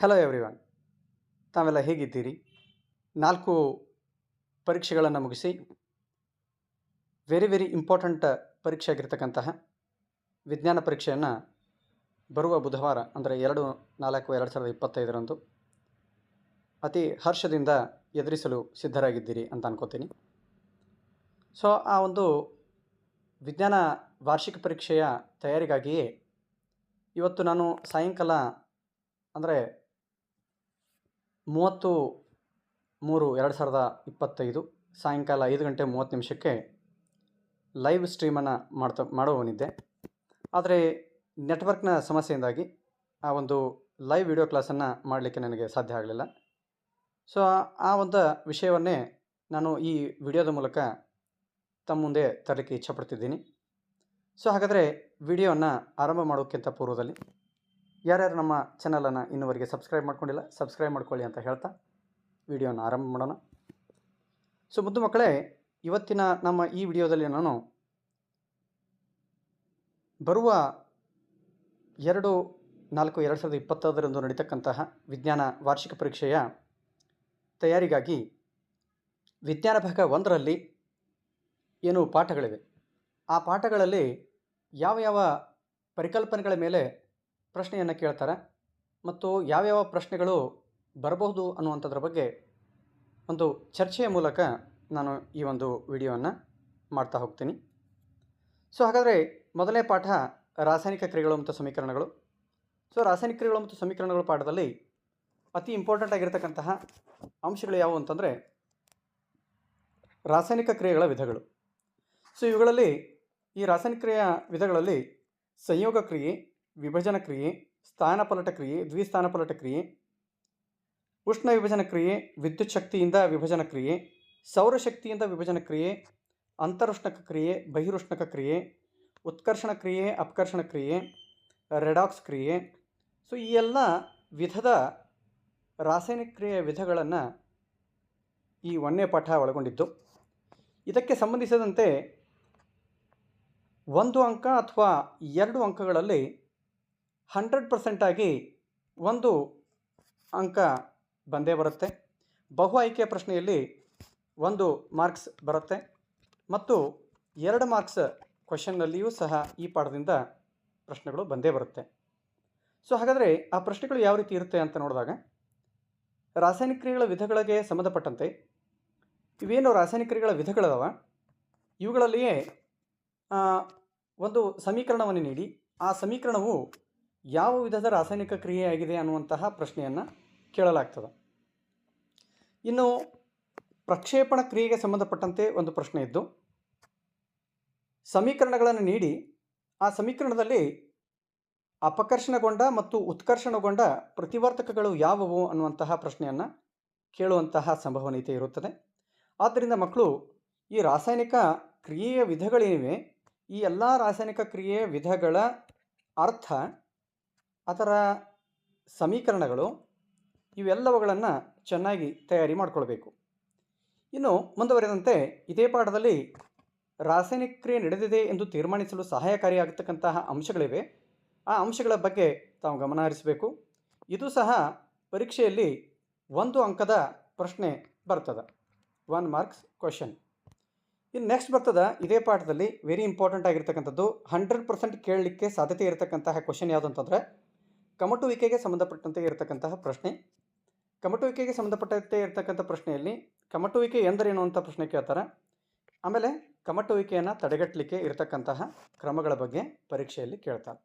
Hello everyone ತಾವೆಲ್ಲ ಹೇಗಿದ್ದೀರಿ? ನಾಲ್ಕು ಪರೀಕ್ಷೆಗಳನ್ನು ಮುಗಿಸಿ ವೆರಿ ವೆರಿ ಇಂಪಾರ್ಟೆಂಟ್ ಪರೀಕ್ಷೆ ಆಗಿರ್ತಕ್ಕಂತಹ ವಿಜ್ಞಾನ ಪರೀಕ್ಷೆಯನ್ನು ಬರುವ ಬುಧವಾರ, ಅಂದರೆ ಎರಡು, ನಾಲ್ಕು, ಎರಡು ಸಾವಿರದ ಇಪ್ಪತ್ತೈದರಂದು ಅತಿ ಹರ್ಷದಿಂದ ಎದುರಿಸಲು ಸಿದ್ಧರಾಗಿದ್ದೀರಿ ಅಂತ ಅನ್ಕೋತೀನಿ. ಸೊ ಆ ಒಂದು ವಿಜ್ಞಾನ ವಾರ್ಷಿಕ ಪರೀಕ್ಷೆಯ ತಯಾರಿಗಾಗಿಯೇ ಇವತ್ತು ನಾನು ಸಾಯಂಕಾಲ, ಅಂದರೆ ಮೂವತ್ತು ಮೂರು, ಎರಡು ಸಾವಿರದ ಇಪ್ಪತ್ತೈದು ಸಾಯಂಕಾಲ ಐದು ಗಂಟೆ ಮೂವತ್ತು ನಿಮಿಷಕ್ಕೆ ಲೈವ್ ಸ್ಟ್ರೀಮನ್ನು ಮಾಡ್ತಾ, ಮಾಡುವವನಿದ್ದೆ. ಆದರೆ ನೆಟ್ವರ್ಕ್ನ ಸಮಸ್ಯೆಯಿಂದಾಗಿ ಆ ಒಂದು ಲೈವ್ ವಿಡಿಯೋ ಕ್ಲಾಸನ್ನು ಮಾಡಲಿಕ್ಕೆ ನನಗೆ ಸಾಧ್ಯ ಆಗಲಿಲ್ಲ. ಸೊ ಆ ಒಂದು ವಿಷಯವನ್ನೇ ನಾನು ಈ ವಿಡಿಯೋದ ಮೂಲಕ ತಮ್ಮ ಮುಂದೆ ತರಲಿಕ್ಕೆ ಇಚ್ಛಪಡ್ತಿದ್ದೀನಿ. ಸೊ ಹಾಗಾದರೆ ವಿಡಿಯೋವನ್ನು ಆರಂಭ ಮಾಡೋಕ್ಕಿಂತ ಪೂರ್ವದಲ್ಲಿ ಯಾರ್ಯಾರು ನಮ್ಮ ಚಾನಲನ್ನು ಇನ್ನುವರೆಗೆ ಸಬ್ಸ್ಕ್ರೈಬ್ ಮಾಡ್ಕೊಂಡಿಲ್ಲ, ಸಬ್ಸ್ಕ್ರೈಬ್ ಮಾಡ್ಕೊಳ್ಳಿ ಅಂತ ಹೇಳ್ತಾ ವಿಡಿಯೋನ ಆರಂಭ ಮಾಡೋಣ. ಸೊ ಮುದ್ದು ಮಕ್ಕಳೇ, ಇವತ್ತಿನ ನಮ್ಮ ಈ ವಿಡಿಯೋದಲ್ಲಿ ನಾನು ಬರುವ ಎರಡು ನಾಲ್ಕು ಎರಡು ಸಾವಿರದ ಇಪ್ಪತ್ತೈದರಂದು ನಡೀತಕ್ಕಂತಹ ವಿಜ್ಞಾನ ವಾರ್ಷಿಕ ಪರೀಕ್ಷೆಯ ತಯಾರಿಗಾಗಿ ವಿಜ್ಞಾನ ಭಾಗ ಒಂದರಲ್ಲಿ ಏನು ಪಾಠಗಳಿವೆ. ಆ ಪಾಠಗಳಲ್ಲಿ ಯಾವ ಯಾವ ಪರಿಕಲ್ಪನೆಗಳ ಮೇಲೆ ಪ್ರಶ್ನೆಯನ್ನು ಕೇಳ್ತಾರೆ. ಮತ್ತು ಯಾವ್ಯಾವ ಪ್ರಶ್ನೆಗಳು ಬರಬಹುದು ಅನ್ನುವಂಥದ್ರ ಬಗ್ಗೆ ಒಂದು ಚರ್ಚೆಯ ಮೂಲಕ ನಾನು ಈ ಒಂದು ವಿಡಿಯೋವನ್ನು ಮಾಡ್ತಾ ಹೋಗ್ತೀನಿ. ಸೊ, ಹಾಗಾದರೆ ಮೊದಲನೇ ಪಾಠ ರಾಸಾಯನಿಕ ಕ್ರಿಯೆಗಳು ಮತ್ತು ಸಮೀಕರಣಗಳು. ಸೊ, ರಾಸಾಯನಿಕ ಕ್ರಿಯೆಗಳು ಮತ್ತು ಸಮೀಕರಣಗಳು ಪಾಠದಲ್ಲಿ ಅತಿ ಇಂಪಾರ್ಟೆಂಟ್ ಆಗಿರತಕ್ಕಂತಹ ಅಂಶಗಳು ಯಾವುವು ಅಂತಂದರೆ ರಾಸಾಯನಿಕ ಕ್ರಿಯೆಗಳ ವಿಧಗಳು. ಸೊ, ಇವುಗಳಲ್ಲಿ ಈ ರಾಸಾಯನಿಕ ಕ್ರಿಯೆಯ ವಿಧಗಳಲ್ಲಿ ಸಂಯೋಗ ಕ್ರಿಯೆ ವಿಭಜನ ಕ್ರಿಯೆ ಸ್ಥಾನಪಲಟ ಕ್ರಿಯೆ ದ್ವಿಸ್ಥಾನಪಲಟ ಕ್ರಿಯೆ ಉಷ್ಣ ವಿಭಜನ ಕ್ರಿಯೆ ವಿದ್ಯುತ್ ಶಕ್ತಿಯಿಂದ ವಿಭಜನ ಕ್ರಿಯೆ ಸೌರಶಕ್ತಿಯಿಂದ ವಿಭಜನ ಕ್ರಿಯೆ ಅಂತರುಷ್ಣಕ ಕ್ರಿಯೆ ಬಹಿರುಷ್ಣಕ ಕ್ರಿಯೆ ಉತ್ಕರ್ಷಣ ಕ್ರಿಯೆ ಅಪಕರ್ಷಣ ಕ್ರಿಯೆ ರೆಡಾಕ್ಸ್ ಕ್ರಿಯೆ ಸೊ ಈ ಎಲ್ಲ ವಿಧದ ರಾಸಾಯನಿಕ ಕ್ರಿಯೆಯ ವಿಧಗಳನ್ನು ಈ ಒಂದನೇ ಪಾಠ ಒಳಗೊಂಡಿದ್ದು. ಇದಕ್ಕೆ ಸಂಬಂಧಿಸಿದಂತೆ ಒಂದು ಅಂಕ ಅಥವಾ ಎರಡು ಅಂಕಗಳಲ್ಲಿ ಹಂಡ್ರೆಡ್ ಪರ್ಸೆಂಟಾಗಿ ಒಂದು ಅಂಕ ಬಂದೇ ಬರುತ್ತೆ. ಬಹು ಆಯ್ಕೆ ಪ್ರಶ್ನೆಯಲ್ಲಿ ಒಂದು ಮಾರ್ಕ್ಸ್ ಬರುತ್ತೆ ಮತ್ತು ಎರಡು ಮಾರ್ಕ್ಸ್ ಕ್ವಶನ್ನಲ್ಲಿಯೂ ಸಹ ಈ ಪಾಠದಿಂದ ಪ್ರಶ್ನೆಗಳು ಬಂದೇ ಬರುತ್ತೆ. ಸೊ, ಹಾಗಾದರೆ ಆ ಪ್ರಶ್ನೆಗಳು ಯಾವ ರೀತಿ ಇರುತ್ತೆ ಅಂತ ನೋಡಿದಾಗ ರಾಸಾಯನಿಕ ಕ್ರಿಯೆಗಳ ವಿಧಗಳಿಗೆ ಸಂಬಂಧಪಟ್ಟಂತೆ ಇವೇನು ರಾಸಾಯನಿಕ ಕ್ರಿಯೆಗಳ ವಿಧಗಳದಾವ. ಇವುಗಳಲ್ಲಿಯೇ ಒಂದು ಸಮೀಕರಣವನ್ನು ನೀಡಿ, ಆ ಸಮೀಕರಣವು ಯಾವ ವಿಧದ ರಾಸಾಯನಿಕ ಕ್ರಿಯೆಯಾಗಿದೆ ಅನ್ನುವಂತಹ ಪ್ರಶ್ನೆಯನ್ನು ಕೇಳಲಾಗ್ತದೆ. ಇನ್ನು ಪ್ರಕ್ಷೇಪಣ ಕ್ರಿಯೆಗೆ ಸಂಬಂಧಪಟ್ಟಂತೆ ಒಂದು ಪ್ರಶ್ನೆ ಇದ್ದು, ಸಮೀಕರಣಗಳನ್ನು ನೀಡಿ, ಆ ಸಮೀಕರಣದಲ್ಲಿ ಅಪಕರ್ಷಣಗೊಂಡ ಮತ್ತು ಉತ್ಕರ್ಷಣಗೊಂಡ ಪ್ರತಿವರ್ತಕಗಳು ಯಾವುವು ಅನ್ನುವಂತಹ ಪ್ರಶ್ನೆಯನ್ನು ಕೇಳುವಂತಹ ಸಂಭವನೀಯತೆ ಇರುತ್ತದೆ. ಆದ್ದರಿಂದ ಮಕ್ಕಳು, ಈ ರಾಸಾಯನಿಕ ಕ್ರಿಯೆಯ ವಿಧಗಳೇನಿವೆ, ಈ ಎಲ್ಲ ರಾಸಾಯನಿಕ ಕ್ರಿಯೆಯ ವಿಧಗಳ ಅರ್ಥ ಅದರ ಸಮೀಕರಣಗಳು ಇವೆಲ್ಲವುಗಳನ್ನು ಚೆನ್ನಾಗಿ ತಯಾರಿ ಮಾಡಿಕೊಳ್ಬೇಕು. ಇನ್ನು ಮುಂದುವರೆದಂತೆ ಇದೇ ಪಾಠದಲ್ಲಿ ರಾಸಾಯನಿಕ ಕ್ರಿಯೆ ನಡೆದಿದೆ ಎಂದು ತೀರ್ಮಾನಿಸಲು ಸಹಾಯಕಾರಿಯಾಗತಕ್ಕಂತಹ ಅಂಶಗಳಿವೆ. ಆ ಅಂಶಗಳ ಬಗ್ಗೆ ತಾವು ಗಮನ ಹರಿಸಬೇಕು. ಇದು ಸಹ ಪರೀಕ್ಷೆಯಲ್ಲಿ ಒಂದು ಅಂಕದ ಪ್ರಶ್ನೆ ಬರ್ತದೆ. ಒನ್ ಮಾರ್ಕ್ಸ್ ಕ್ವಶನ್ ಇನ್ನು ನೆಕ್ಸ್ಟ್ ಬರ್ತದ ಇದೇ ಪಾಠದಲ್ಲಿ ವೆರಿ ಇಂಪಾರ್ಟೆಂಟ್ ಆಗಿರ್ತಕ್ಕಂಥದ್ದು ಹಂಡ್ರೆಡ್ ಪರ್ಸೆಂಟ್ ಕೇಳಲಿಕ್ಕೆ ಸಾಧ್ಯತೆ ಇರತಕ್ಕಂತಹ ಕ್ವಶನ್ ಯಾವುದು ಅಂತಂದರೆ ಕಮಟುವಿಕೆಗೆ ಸಂಬಂಧಪಟ್ಟಂತೆ ಇರತಕ್ಕಂತಹ ಪ್ರಶ್ನೆ. ಕಮಟುವಿಕೆಗೆ ಸಂಬಂಧಪಟ್ಟಂತೆ ಇರತಕ್ಕಂಥ ಪ್ರಶ್ನೆಯಲ್ಲಿ ಕಮಟುವಿಕೆ ಎಂದರೇನು ಅಂತ ಪ್ರಶ್ನೆ ಕೇಳ್ತಾರೆ. ಆಮೇಲೆ ಕಮಟುವಿಕೆಯನ್ನು ತಡೆಗಟ್ಟಲಿಕ್ಕೆ ಇರತಕ್ಕಂತಹ ಕ್ರಮಗಳ ಬಗ್ಗೆ ಪರೀಕ್ಷೆಯಲ್ಲಿ ಕೇಳ್ತಾರೆ.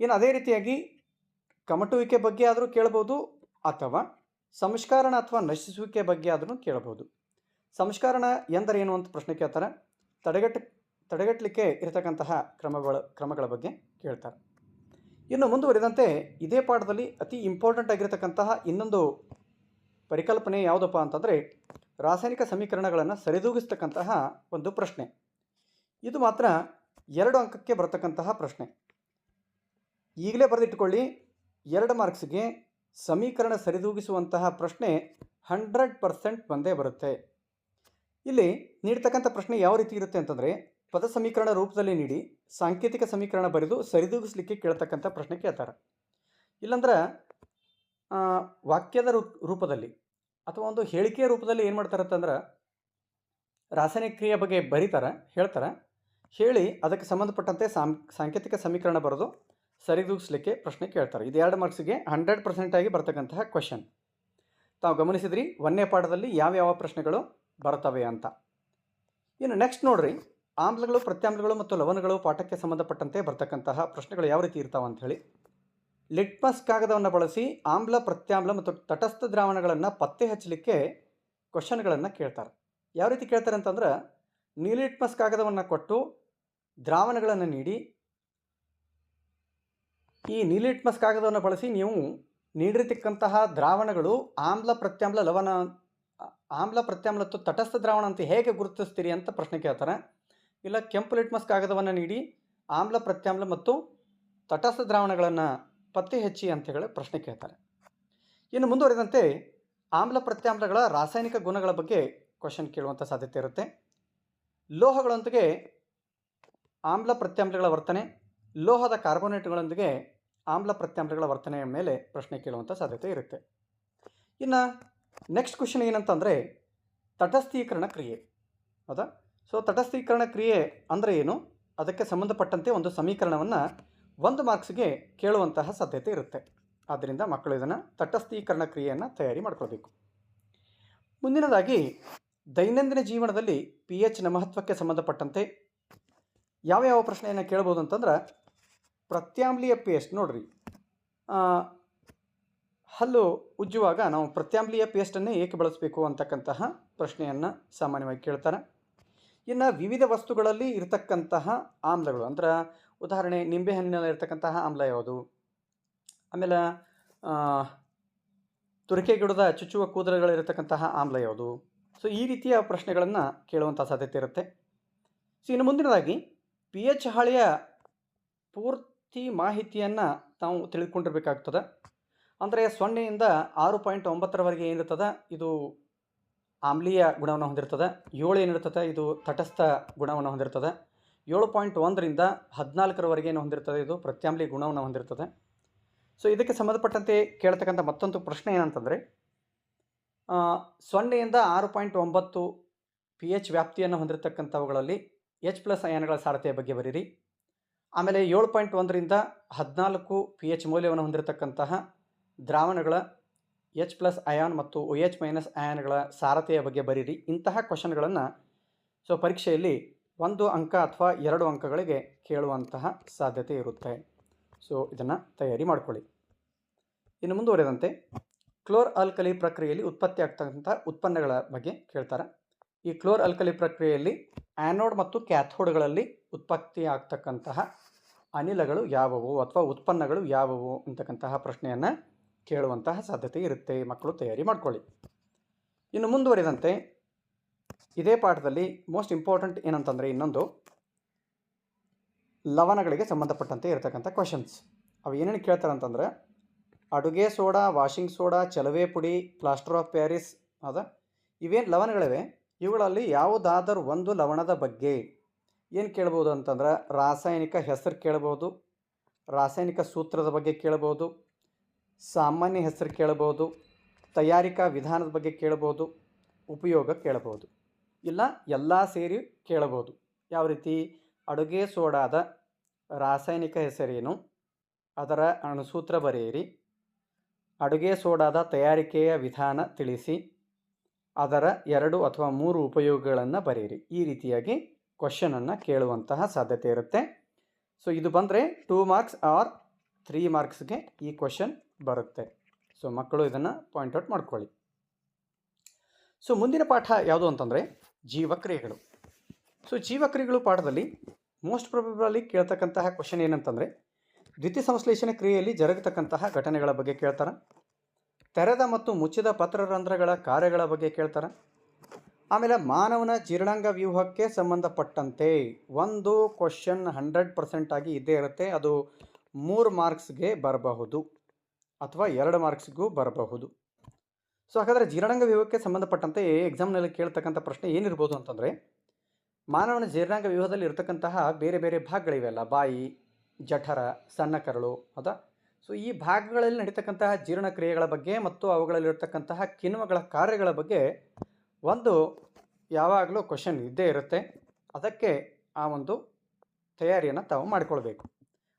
ಇನ್ನು ಅದೇ ರೀತಿಯಾಗಿ ಕಮಟುವಿಕೆ ಬಗ್ಗೆ ಆದರೂ ಕೇಳ್ಬೋದು ಅಥವಾ ಸಂಸ್ಕಾರಣ ಅಥವಾ ನಶಿಸುವಿಕೆ ಬಗ್ಗೆ ಆದರೂ ಕೇಳಬಹುದು ಸಂಸ್ಕಾರಣ ಎಂದರೇನು ಅಂತ ಪ್ರಶ್ನೆ ಕೇಳ್ತಾರೆ. ತಡೆಗಟ್ಟ, ತಡೆಗಟ್ಟಲಿಕ್ಕೆ ಇರತಕ್ಕಂತಹ ಕ್ರಮಗಳ ಕ್ರಮಗಳ ಬಗ್ಗೆ ಕೇಳ್ತಾರೆ. ಇನ್ನು ಮುಂದುವರಿದಂತೆ ಇದೇ ಪಾಠದಲ್ಲಿ ಅತಿ ಇಂಪಾರ್ಟೆಂಟ್ ಆಗಿರತಕ್ಕಂತಹ ಇನ್ನೊಂದು ಪರಿಕಲ್ಪನೆ ಯಾವುದಪ್ಪ ಅಂತಂದರೆ ರಾಸಾಯನಿಕ ಸಮೀಕರಣಗಳನ್ನು ಸರಿದೂಗಿಸ್ತಕ್ಕಂತಹ ಒಂದು ಪ್ರಶ್ನೆ. ಇದು ಮಾತ್ರ ಎರಡು ಅಂಕಕ್ಕೆ ಬರತಕ್ಕಂತಹ ಪ್ರಶ್ನೆ. ಈಗಲೇ ಬರೆದಿಟ್ಟುಕೊಳ್ಳಿ, ಎರಡು ಮಾರ್ಕ್ಸ್ಗೆ ಸಮೀಕರಣ ಸರಿದೂಗಿಸುವಂತಹ ಪ್ರಶ್ನೆ ಹಂಡ್ರೆಡ್ ಪರ್ಸೆಂಟ್ ಬಂದೇ ಬರುತ್ತೆ. ಇಲ್ಲಿ ನೀಡ್ತಕ್ಕಂಥ ಪ್ರಶ್ನೆ ಯಾವ ರೀತಿ ಇರುತ್ತೆ ಅಂತಂದರೆ ಪದ ಸಮೀಕರಣ ರೂಪದಲ್ಲಿ ನೀಡಿ ಸಾಂಕೇತಿಕ ಸಮೀಕರಣ ಬರೆದು ಸರಿದೂಗಿಸ್ಲಿಕ್ಕೆ ಕೇಳ್ತಕ್ಕಂಥ ಪ್ರಶ್ನೆ ಕೇಳ್ತಾರೆ. ಇಲ್ಲಂದ್ರೆ ವಾಕ್ಯದ ರೂಪ್ ರೂಪದಲ್ಲಿ ಅಥವಾ ಒಂದು ಹೇಳಿಕೆಯ ರೂಪದಲ್ಲಿ ಏನು ಮಾಡ್ತಾರೆ ಅಂತಂದ್ರೆ ರಾಸಾಯನಿಕ ಕ್ರಿಯೆ ಬಗ್ಗೆ ಬರೀತಾರೆ, ಹೇಳ್ತಾರೆ. ಹೇಳಿ ಅದಕ್ಕೆ ಸಂಬಂಧಪಟ್ಟಂತೆ ಸಾಂ, ಸಾಂಕೇತಿಕ ಸಮೀಕರಣ ಬರೆದು ಸರಿದೂಗಿಸ್ಲಿಕ್ಕೆ ಪ್ರಶ್ನೆ ಕೇಳ್ತಾರೆ. ಇದು ಎರಡು ಮಾರ್ಕ್ಸಿಗೆ ಹಂಡ್ರೆಡ್ ಪರ್ಸೆಂಟಾಗಿ ಬರ್ತಕ್ಕಂತಹ ಕ್ವಶನ್. ತಾವು ಗಮನಿಸಿದ್ರಿ, ಒಂದನೇ ಪಾಠದಲ್ಲಿ ಯಾವ್ಯಾವ ಪ್ರಶ್ನೆಗಳು ಬರ್ತವೆ ಅಂತ. ಇನ್ನು ನೆಕ್ಸ್ಟ್ ನೋಡ್ರಿ. ಆಮ್ಲಗಳು, ಪ್ರತ್ಯಾಮ್ಲಗಳು ಮತ್ತು ಲವಣಗಳು ಪಾಠಕ್ಕೆ ಸಂಬಂಧಪಟ್ಟಂತೆ ಬರ್ತಕ್ಕಂತಹ ಪ್ರಶ್ನೆಗಳು ಯಾವ ರೀತಿ ಇರ್ತಾವೆ ಅಂತ ಹೇಳಿ. ಲಿಟ್ಮಸ್ ಕಾಗದವನ್ನು ಬಳಸಿ ಆಮ್ಲ, ಪ್ರತ್ಯಾಮ್ಲ ಮತ್ತು ತಟಸ್ಥ ದ್ರಾವಣಗಳನ್ನು ಪತ್ತೆ ಹಚ್ಚಲಿಕ್ಕೆ ಕ್ವಶನ್ಗಳನ್ನು ಕೇಳ್ತಾರೆ. ಯಾವ ರೀತಿ ಕೇಳ್ತಾರೆ ಅಂತಂದ್ರೆ ನೀಲಿಟ್ಮಸ್ ಕಾಗದವನ್ನು ಕೊಟ್ಟು ದ್ರಾವಣಗಳನ್ನು ನೀಡಿ, ಈ ನೀಲಿಟ್ಮಸ್ ಕಾಗದವನ್ನು ಬಳಸಿ ನೀವು ನೀಡಿರತಕ್ಕಂತಹ ದ್ರಾವಣಗಳು ಆಮ್ಲ, ಪ್ರತ್ಯಾಮ್ಲ, ಲವಣ ಆಮ್ಲ, ಪ್ರತ್ಯಾಮ್ಲ ತಟಸ್ಥ ದ್ರಾವಣ ಅಂತ ಹೇಗೆ ಗುರುತಿಸ್ತೀರಿ ಅಂತ ಪ್ರಶ್ನೆ ಕೇಳ್ತಾರೆ. ಇಲ್ಲ ಕೆಂಪು ಲಿಟ್ಮಸ್ ಕಾಗದವನ್ನು ನೀಡಿ ಆಮ್ಲ ಪ್ರತ್ಯಾಮ್ಲ ಮತ್ತು ತಟಸ್ಥ ದ್ರಾವಣಗಳನ್ನು ಪತ್ತೆ ಹೆಚ್ಚಿ ಅಂತ ಹೇಳಿ ಪ್ರಶ್ನೆ ಕೇಳ್ತಾರೆ. ಇನ್ನು ಮುಂದುವರೆದಂತೆ ಆಮ್ಲ ಪ್ರತ್ಯಾಮ್ಲಗಳ ರಾಸಾಯನಿಕ ಗುಣಗಳ ಬಗ್ಗೆ ಕ್ವಶನ್ ಕೇಳುವಂಥ ಸಾಧ್ಯತೆ ಇರುತ್ತೆ. ಲೋಹಗಳೊಂದಿಗೆ ಆಮ್ಲ ಪ್ರತ್ಯಾಮ್ಲಗಳ ವರ್ತನೆ, ಲೋಹದ ಕಾರ್ಬೋನೇಟ್ಗಳೊಂದಿಗೆ ಆಮ್ಲ ಪ್ರತ್ಯಾಮ್ಲಗಳ ವರ್ತನೆಯ ಮೇಲೆ ಪ್ರಶ್ನೆ ಕೇಳುವಂಥ ಸಾಧ್ಯತೆ ಇರುತ್ತೆ. ಇನ್ನು ನೆಕ್ಸ್ಟ್ ಕ್ವಶನ್ ಏನಂತಂದರೆ ತಟಸ್ಥೀಕರಣ ಕ್ರಿಯೆ. ಹೌದಾ? ಸೊ ತಟಸ್ಥೀಕರಣ ಕ್ರಿಯೆ ಅಂದರೆ ಏನು? ಅದಕ್ಕೆ ಸಂಬಂಧಪಟ್ಟಂತೆ ಒಂದು ಸಮೀಕರಣವನ್ನು ಒಂದು ಮಾರ್ಕ್ಸ್ಗೆ ಕೇಳುವಂತಹ ಸಾಧ್ಯತೆ ಇರುತ್ತೆ. ಆದ್ದರಿಂದ ಮಕ್ಕಳು ಇದನ್ನು ತಟಸ್ಥೀಕರಣ ಕ್ರಿಯೆಯನ್ನು ತಯಾರಿ ಮಾಡ್ಕೊಳ್ಬೇಕು. ಮುಂದಿನದಾಗಿ, ದೈನಂದಿನ ಜೀವನದಲ್ಲಿ ಪಿ ಎಚ್ನ ಮಹತ್ವಕ್ಕೆ ಸಂಬಂಧಪಟ್ಟಂತೆ ಯಾವ ಯಾವ ಪ್ರಶ್ನೆಯನ್ನು ಕೇಳ್ಬೋದು ಅಂತಂದ್ರೆ ಪ್ರತ್ಯಾಂಬ್ಲೀಯ ಪೇಸ್ಟ್ ನೋಡ್ರಿ. ಹಲ್ಲು ಉಜ್ಜುವಾಗ ನಾವು ಪ್ರತ್ಯಾಂಬ್ಲೀಯ ಪೇಸ್ಟನ್ನೇ ಏಕೆ ಬಳಸಬೇಕು ಅಂತಕ್ಕಂತಹ ಪ್ರಶ್ನೆಯನ್ನು ಸಾಮಾನ್ಯವಾಗಿ ಕೇಳ್ತಾರೆ. ಇನ್ನು ವಿವಿಧ ವಸ್ತುಗಳಲ್ಲಿ ಇರತಕ್ಕಂತಹ ಆಮ್ಲಗಳು. ಅಂದ್ರೆ ಉದಾಹರಣೆ ನಿಂಬೆಹಣ್ಣಿನಲ್ಲಿ ಇರತಕ್ಕಂತಹ ಆಮ್ಲ ಯಾವುದು? ಆಮೇಲೆ ತುರಿಕೆ ಗಿಡದ ಚುಚ್ಚುವ ಕೂದಲುಗಳಿರತಕ್ಕಂತಹ ಆಮ್ಲ ಯಾವುದು? ಸೊ ಈ ರೀತಿಯ ಪ್ರಶ್ನೆಗಳನ್ನು ಕೇಳುವಂಥ ಸಾಧ್ಯತೆ ಇರುತ್ತೆ. ಸೊ ಇನ್ನು ಮುಂದಿನದಾಗಿ ಪಿ ಎಚ್ ಹಾಳೆಯ ಪೂರ್ತಿ ಮಾಹಿತಿಯನ್ನು ನಾವು ತಿಳಿದುಕೊಂಡಿರಬೇಕಾಗ್ತದೆ. ಅಂದರೆ ಸೊನ್ನೆಯಿಂದ ಆರು ಪಾಯಿಂಟ್ ಒಂಬತ್ತರವರೆಗೆ ಏನಿರ್ತದೆ? ಇದು ಆಮ್ಲೀಯ ಗುಣವನ್ನು ಹೊಂದಿರ್ತದೆ. ಏಳು ಏನಿರ್ತದೆ ಇದು ತಟಸ್ಥ ಗುಣವನ್ನು ಹೊಂದಿರ್ತದೆ. ಏಳು ಪಾಯಿಂಟ್ ಒಂದರಿಂದ ಹದಿನಾಲ್ಕರವರೆಗೆ ಏನು ಹೊಂದಿರ್ತದೆ? ಇದು ಪ್ರತ್ಯಾಮ್ಲೀಯ ಗುಣವನ್ನು ಹೊಂದಿರ್ತದೆ. ಸೊ ಇದಕ್ಕೆ ಸಂಬಂಧಪಟ್ಟಂತೆ ಕೇಳ್ತಕ್ಕಂಥ ಮತ್ತೊಂದು ಪ್ರಶ್ನೆ ಏನಂತಂದರೆ ಸೊನ್ನೆಯಿಂದ ಆರು ಪಾಯಿಂಟ್ ಒಂಬತ್ತು ಪಿ ಎಚ್ ವ್ಯಾಪ್ತಿಯನ್ನು ಹೊಂದಿರತಕ್ಕಂಥವುಗಳಲ್ಲಿ ಎಚ್ ಪ್ಲಸ್ ಅಯಾನ್ಗಳ ಸಾರತೆಯ ಬಗ್ಗೆ ಬರೀರಿ. ಆಮೇಲೆ ಏಳು ಪಾಯಿಂಟ್ ಒಂದರಿಂದ ಹದಿನಾಲ್ಕು ಪಿ ಎಚ್ ಮೌಲ್ಯವನ್ನು ಹೊಂದಿರತಕ್ಕಂತಹ ದ್ರಾವಣಗಳ ಎಚ್ ಪ್ಲಸ್ ಅಯಾನ್ ಮತ್ತು ಒ ಎಚ್ ಮೈನಸ್ ಅಯಾನ್ಗಳ ಸಾರತೆಯ ಬಗ್ಗೆ ಬರೀರಿ. ಇಂತಹ ಕ್ವಶನ್ಗಳನ್ನು ಸೊ ಪರೀಕ್ಷೆಯಲ್ಲಿ ಒಂದು ಅಂಕ ಅಥವಾ ಎರಡು ಅಂಕಗಳಿಗೆ ಕೇಳುವಂತಹ ಸಾಧ್ಯತೆ ಇರುತ್ತೆ. ಸೊ ಇದನ್ನು ತಯಾರಿ ಮಾಡಿಕೊಳ್ಳಿ. ಇನ್ನು ಮುಂದುವರೆದಂತೆ ಕ್ಲೋರ್ ಆಲ್ಕಲಿ ಪ್ರಕ್ರಿಯೆಯಲ್ಲಿ ಉತ್ಪತ್ತಿ ಆಗ್ತಕ್ಕಂಥ ಉತ್ಪನ್ನಗಳ ಬಗ್ಗೆ ಕೇಳ್ತಾರೆ. ಈ ಕ್ಲೋರ್ ಆಲ್ಕಲಿ ಪ್ರಕ್ರಿಯೆಯಲ್ಲಿ ಆ್ಯನೋಡ್ ಮತ್ತು ಕ್ಯಾಥೋಡ್ಗಳಲ್ಲಿ ಉತ್ಪತ್ತಿ ಆಗ್ತಕ್ಕಂತಹ ಅನಿಲಗಳು ಯಾವುವು ಅಥವಾ ಉತ್ಪನ್ನಗಳು ಯಾವುವು ಅಂತಕ್ಕಂತಹ ಪ್ರಶ್ನೆಯನ್ನು ಕೇಳುವಂತಹ ಸಾಧ್ಯತೆ ಇರುತ್ತೆ. ಮಕ್ಕಳು ತಯಾರಿ ಮಾಡ್ಕೊಳ್ಳಿ. ಇನ್ನು ಮುಂದುವರಿದಂತೆ ಇದೇ ಪಾಠದಲ್ಲಿ ಮೋಸ್ಟ್ ಇಂಪಾರ್ಟೆಂಟ್ ಏನಂತಂದರೆ ಇನ್ನೊಂದು ಲವಣಗಳಿಗೆ ಸಂಬಂಧಪಟ್ಟಂತೆ ಇರತಕ್ಕಂಥ ಕ್ವಶನ್ಸ್ ಅವು ಏನೇನು ಕೇಳ್ತಾರೆ ಅಂತಂದ್ರೆ ಅಡುಗೆ ಸೋಡಾ ವಾಷಿಂಗ್ ಸೋಡಾ, ಚಲುವೆ ಪುಡಿ ಪ್ಲಾಸ್ಟರ್ ಆಫ್ ಪ್ಯಾರಿಸ್ ಅದ. ಇವೇನು ಲವಣಗಳಿವೆ? ಇವುಗಳಲ್ಲಿ ಯಾವುದಾದರೂ ಒಂದು ಲವಣದ ಬಗ್ಗೆ ಏನು ಕೇಳ್ಬೋದು ಅಂತಂದ್ರೆ ರಾಸಾಯನಿಕ ಹೆಸರು ಕೇಳ್ಬೋದು, ರಾಸಾಯನಿಕ ಸೂತ್ರದ ಬಗ್ಗೆ ಕೇಳ್ಬೋದು ಸಾಮಾನ್ಯ ಹೆಸರು ಕೇಳಬಹುದು, ತಯಾರಿಕಾ ವಿಧಾನದ ಬಗ್ಗೆ ಕೇಳಬಹುದು, ಉಪಯೋಗ ಕೇಳಬಹುದು. ಇಲ್ಲ, ಎಲ್ಲ ಸೇರಿ ಕೇಳಬಹುದು. ಯಾವ ರೀತಿ? ಅಡುಗೆ ಸೋಡಾದ ರಾಸಾಯನಿಕ ಹೆಸರೇನು? ಅದರ ಅಣುಸೂತ್ರ ಬರೆಯಿರಿ. ಅಡುಗೆ ಸೋಡಾದ ತಯಾರಿಕೆಯ ವಿಧಾನ ತಿಳಿಸಿ, ಅದರ ಎರಡು ಅಥವಾ ಮೂರು ಉಪಯೋಗಗಳನ್ನು ಬರೆಯಿರಿ. ಈ ರೀತಿಯಾಗಿ ಕ್ವಶನನ್ನು ಕೇಳುವಂತಹ ಸಾಧ್ಯತೆ ಇರುತ್ತೆ. ಸೊ ಇದು ಬಂದರೆ ಟೂ ಮಾರ್ಕ್ಸ್ ಆರ್ ತ್ರೀ ಮಾರ್ಕ್ಸ್ಗೆ ಈ ಕ್ವಶನ್ ಬರುತ್ತೆ. ಸೊ ಮಕ್ಕಳು ಇದನ್ನು ಪಾಯಿಂಟ್ ಔಟ್ ಮಾಡ್ಕೊಳ್ಳಿ. ಸೊ ಮುಂದಿನ ಪಾಠ ಯಾವುದು ಅಂತಂದರೆ ಜೀವಕ್ರಿಯೆಗಳು. ಸೊ ಜೀವಕ್ರಿಯೆಗಳು ಪಾಠದಲ್ಲಿ ಮೋಸ್ಟ್ ಪ್ರೊಬಬಲಿ ಕೇಳ್ತಕ್ಕಂತಹ ಕ್ವಶನ್ ಏನಂತಂದರೆ, ದ್ವಿತೀಯ ಸಂಶ್ಲೇಷಣೆ ಕ್ರಿಯೆಯಲ್ಲಿ ಜರುಗತಕ್ಕಂತಹ ಘಟನೆಗಳ ಬಗ್ಗೆ ಕೇಳ್ತಾರೆ. ತೆರೆದ ಮತ್ತು ಮುಚ್ಚಿದ ಪತ್ರರಂಧ್ರಗಳ ಕಾರ್ಯಗಳ ಬಗ್ಗೆ ಕೇಳ್ತಾರೆ. ಆಮೇಲೆ ಮಾನವನ ಜೀರ್ಣಾಂಗ ವ್ಯೂಹಕ್ಕೆ ಸಂಬಂಧಪಟ್ಟಂತೆ ಒಂದು ಕ್ವಶನ್ ಹಂಡ್ರೆಡ್ ಪರ್ಸೆಂಟ್ ಆಗಿ ಇದ್ದೇ ಇರುತ್ತೆ. ಅದು ಮೂರು ಮಾರ್ಕ್ಸ್ಗೆ ಬರಬಹುದು. ಅಥವಾ ಎರಡು ಮಾರ್ಕ್ಸ್ಗೂ ಬರಬಹುದು. ಸೊ ಹಾಗಾದರೆ ಜೀರ್ಣಾಂಗ ವ್ಯೂಹಕ್ಕೆ ಸಂಬಂಧಪಟ್ಟಂತೆ ಎಕ್ಸಾಮ್ನಲ್ಲಿ ಕೇಳ್ತಕ್ಕಂಥ ಪ್ರಶ್ನೆ ಏನಿರ್ಬೋದು ಅಂತಂದರೆ, ಮಾನವನ ಜೀರ್ಣಾಂಗ ವ್ಯೂಹದಲ್ಲಿ ಇರತಕ್ಕಂತಹ ಬೇರೆ ಬೇರೆ ಭಾಗಗಳಿವೆಯಲ್ಲ ಬಾಯಿ, ಜಠರ, ಸಣ್ಣ ಕರಳು, ಹೌದಾ? ಸೊ ಈ ಭಾಗಗಳಲ್ಲಿ ನಡೀತಕ್ಕಂತಹ ಜೀರ್ಣಕ್ರಿಯೆಗಳ ಬಗ್ಗೆ ಮತ್ತು ಅವುಗಳಲ್ಲಿರ್ತಕ್ಕಂತಹ ಕಿಣ್ವಗಳ ಕಾರ್ಯಗಳ ಬಗ್ಗೆ ಒಂದು ಯಾವಾಗಲೂ ಕ್ವಶನ್ ಇದ್ದೇ ಇರುತ್ತೆ. ಅದಕ್ಕೆ ಆ ಒಂದು ತಯಾರಿಯನ್ನು ತಾವು ಮಾಡಿಕೊಳ್ಬೇಕು.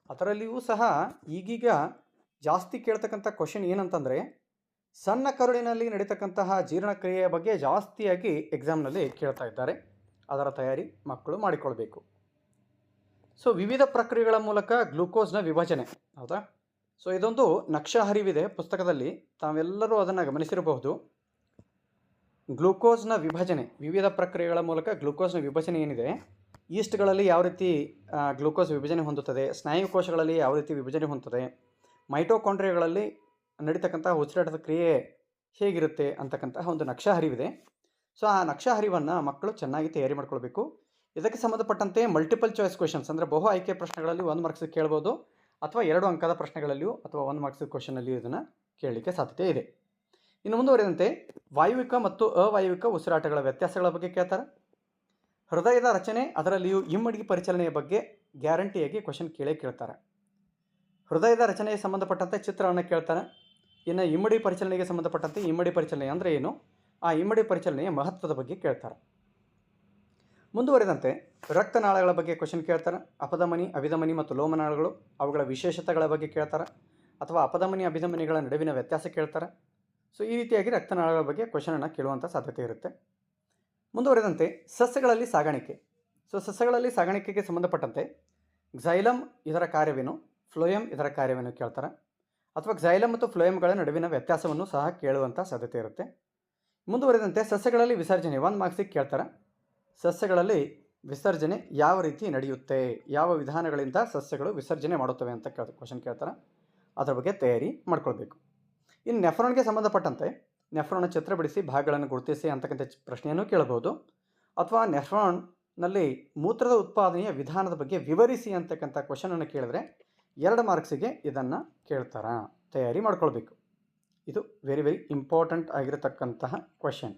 ಅದರಲ್ಲಿಯೂ ಸಹ ಈಗೀಗ ಜಾಸ್ತಿ ಕೇಳ್ತಕ್ಕಂಥ ಕ್ವಶನ್ ಏನಂತಂದರೆ, ಸಣ್ಣ ಕರುಳಿನಲ್ಲಿ ನಡೀತಕ್ಕಂತಹ ಜೀರ್ಣಕ್ರಿಯೆಯ ಬಗ್ಗೆ ಜಾಸ್ತಿಯಾಗಿ ಎಕ್ಸಾಮ್ನಲ್ಲಿ ಕೇಳ್ತಾ ಇದ್ದಾರೆ. ಅದರ ತಯಾರಿ ಮಕ್ಕಳು ಮಾಡಿಕೊಳ್ಬೇಕು. ಸೊ ವಿವಿಧ ಪ್ರಕ್ರಿಯೆಗಳ ಮೂಲಕ ಗ್ಲೂಕೋಸ್ನ ವಿಭಜನೆ, ಹೌದಾ? ಸೊ ಇದೊಂದು ನಕ್ಷಾ ಹರಿವಿದೆ ಪುಸ್ತಕದಲ್ಲಿ. ತಾವೆಲ್ಲರೂ ಅದನ್ನು ಗಮನಿಸಿರಬಹುದು. ಗ್ಲೂಕೋಸ್ನ ವಿಭಜನೆ, ವಿವಿಧ ಪ್ರಕ್ರಿಯೆಗಳ ಮೂಲಕ ಗ್ಲೂಕೋಸ್ನ ವಿಭಜನೆ ಏನಿದೆ? ಈಸ್ಟ್ಗಳಲ್ಲಿ ಯಾವ ರೀತಿ ಗ್ಲೂಕೋಸ್ ವಿಭಜನೆ ಹೊಂದುತ್ತದೆ? ಸ್ನಾಯು ಕೋಶಗಳಲ್ಲಿ ಯಾವ ರೀತಿ ವಿಭಜನೆ ಹೊಂದುತ್ತದೆ? ಮೈಟೋಕಾಂಡ್ರಿಯಾಗಳಲ್ಲಿ ನಡೀತಕ್ಕಂತಹ ಉಸಿರಾಟದ ಕ್ರಿಯೆ ಹೇಗಿರುತ್ತೆ ಅಂತಕ್ಕಂತಹ ಒಂದು ನಕ್ಷಾ ಹರಿವಿದೆ ಸೊ, ಆ ನಕ್ಷಾ ಹರಿವನ್ನು ಮಕ್ಕಳು ಚೆನ್ನಾಗಿ ತಯಾರಿ ಮಾಡ್ಕೊಳ್ಬೇಕು. ಇದಕ್ಕೆ ಸಂಬಂಧಪಟ್ಟಂತೆ ಮಲ್ಟಿಪಲ್ ಚಾಯ್ಸ್ ಕ್ವೆಶನ್ಸ್ ಅಂದರೆ ಬಹು ಆಯ್ಕೆ ಪ್ರಶ್ನೆಗಳಲ್ಲಿ ಒಂದು ಮಾರ್ಕ್ಸ್ ಕೇಳ್ಬೋದು ಅಥವಾ ಎರಡು ಅಂಕದ ಪ್ರಶ್ನೆಗಳಲ್ಲಿಯೂ ಅಥವಾ ಒಂದು ಮಾರ್ಕ್ಸ್ ಕ್ವಶನಲ್ಲಿಯೂ ಇದನ್ನು ಕೇಳಲಿಕ್ಕೆ ಸಾಧ್ಯತೆ ಇದೆ. ಇನ್ನು ಮುಂದುವರಿದಂತೆ ವಾಯುವಿಕ ಮತ್ತು ಅವಾಯುವಿಕ ಉಸಿರಾಟಗಳ ವ್ಯತ್ಯಾಸಗಳ ಬಗ್ಗೆ ಕೇಳ್ತಾರೆ? ಹೃದಯದ ರಚನೆ ಅದರಲ್ಲಿಯೂ ಇಮ್ಮಡಿಗೆ ಪರಿಚಲನೆಯ ಬಗ್ಗೆ ಗ್ಯಾರಂಟಿಯಾಗಿ ಕ್ವಶನ್ ಕೇಳೇ ಕೇಳ್ತಾರೆ? ಹೃದಯದ ರಚನೆಗೆ ಸಂಬಂಧಪಟ್ಟಂತೆ ಚಿತ್ರವನ್ನು ಕೇಳ್ತಾರೆ ಇನ್ನು ಇಮ್ಮಡಿ ಪರಿಚಲನೆಗೆ ಸಂಬಂಧಪಟ್ಟಂತೆ ಇಮ್ಮಡಿ ಪರಿಚಲನೆ ಅಂದರೆ ಏನು? ಆ ಇಮ್ಮಡಿ ಪರಿಚಲನೆಯ ಮಹತ್ವದ ಬಗ್ಗೆ ಕೇಳ್ತಾರೆ. ಮುಂದುವರೆದಂತೆ ರಕ್ತನಾಳಗಳ ಬಗ್ಗೆ ಕ್ವಶನ್ ಕೇಳ್ತಾರೆ. ಅಪಧಮನಿ, ಅಭಿಧಮನಿ ಮತ್ತು ಲೋಮನಾಳಗಳು ಅವುಗಳ ವಿಶೇಷತೆಗಳ ಬಗ್ಗೆ ಕೇಳ್ತಾರೆ. ಅಥವಾ ಅಪಧಮನಿ, ಅಭಿಧಮನಿಗಳ ನಡುವಿನ ವ್ಯತ್ಯಾಸ ಕೇಳ್ತಾರೆ. ಸೊ ಈ ರೀತಿಯಾಗಿ ರಕ್ತನಾಳಗಳ ಬಗ್ಗೆ ಕ್ವಶನನ್ನು ಕೇಳುವಂಥ ಸಾಧ್ಯತೆ ಇರುತ್ತೆ. ಮುಂದುವರೆದಂತೆ ಸಸ್ಯಗಳಲ್ಲಿ ಸಾಗಾಣಿಕೆ. ಸೊ ಸಸ್ಯಗಳಲ್ಲಿ ಸಾಗಾಣಿಕೆಗೆ ಸಂಬಂಧಪಟ್ಟಂತೆ ಝೈಲಮ್ ಇದರ ಕಾರ್ಯವೇನು? ಫ್ಲೋಯಮ್ ಇದರ ಕಾರ್ಯವನ್ನು ಕೇಳ್ತಾರೆ. ಅಥವಾ ಕ್ಸೈಲಮ್ ಮತ್ತು ಫ್ಲೋಯಮ್ಗಳ ನಡುವಿನ ವ್ಯತ್ಯಾಸವನ್ನು ಸಹ ಕೇಳುವಂಥ ಸಾಧ್ಯತೆ ಇರುತ್ತೆ. ಮುಂದುವರೆದಂತೆ ಸಸ್ಯಗಳಲ್ಲಿ ವಿಸರ್ಜನೆ ಒಂದು ಮಾರ್ಕ್ಸಿಗೆ ಕೇಳ್ತಾರೆ. ಸಸ್ಯಗಳಲ್ಲಿ ವಿಸರ್ಜನೆ ಯಾವ ರೀತಿ ನಡೆಯುತ್ತೆ? ಯಾವ ವಿಧಾನಗಳಿಂದ ಸಸ್ಯಗಳು ವಿಸರ್ಜನೆ ಮಾಡುತ್ತವೆ ಅಂತ ಕೇಳ ಕ್ವಶನ್ ಕೇಳ್ತಾರೆ. ಅದರ ಬಗ್ಗೆ ತಯಾರಿ ಮಾಡ್ಕೊಳ್ಬೇಕು. ಇನ್ನು ನೆಫ್ರಾನ್ಗೆ ಸಂಬಂಧಪಟ್ಟಂತೆ ನೆಫ್ರಾನ್ ಚಿತ್ರ ಬಿಡಿಸಿ ಭಾಗಗಳನ್ನು ಗುರುತಿಸಿ ಅಂತಕ್ಕಂಥ ಪ್ರಶ್ನೆಯನ್ನು ಕೇಳಬಹುದು. ಅಥವಾ ನೆಫ್ರಾನ್ನಲ್ಲಿ ಮೂತ್ರದ ಉತ್ಪಾದನೆಯ ವಿಧಾನದ ಬಗ್ಗೆ ವಿವರಿಸಿ ಅಂತಕ್ಕಂಥ ಕ್ವಶನನ್ನು ಕೇಳಿದ್ರೆ ಎರಡು ಮಾರ್ಕ್ಸಿಗೆ ಇದನ್ನು ಕೇಳ್ತಾರ. ತಯಾರಿ ಮಾಡ್ಕೊಳ್ಬೇಕು. ಇದು ವೆರಿ ವೆರಿ ಇಂಪಾರ್ಟೆಂಟ್ ಆಗಿರತಕ್ಕಂತಹ ಕ್ವಶನ್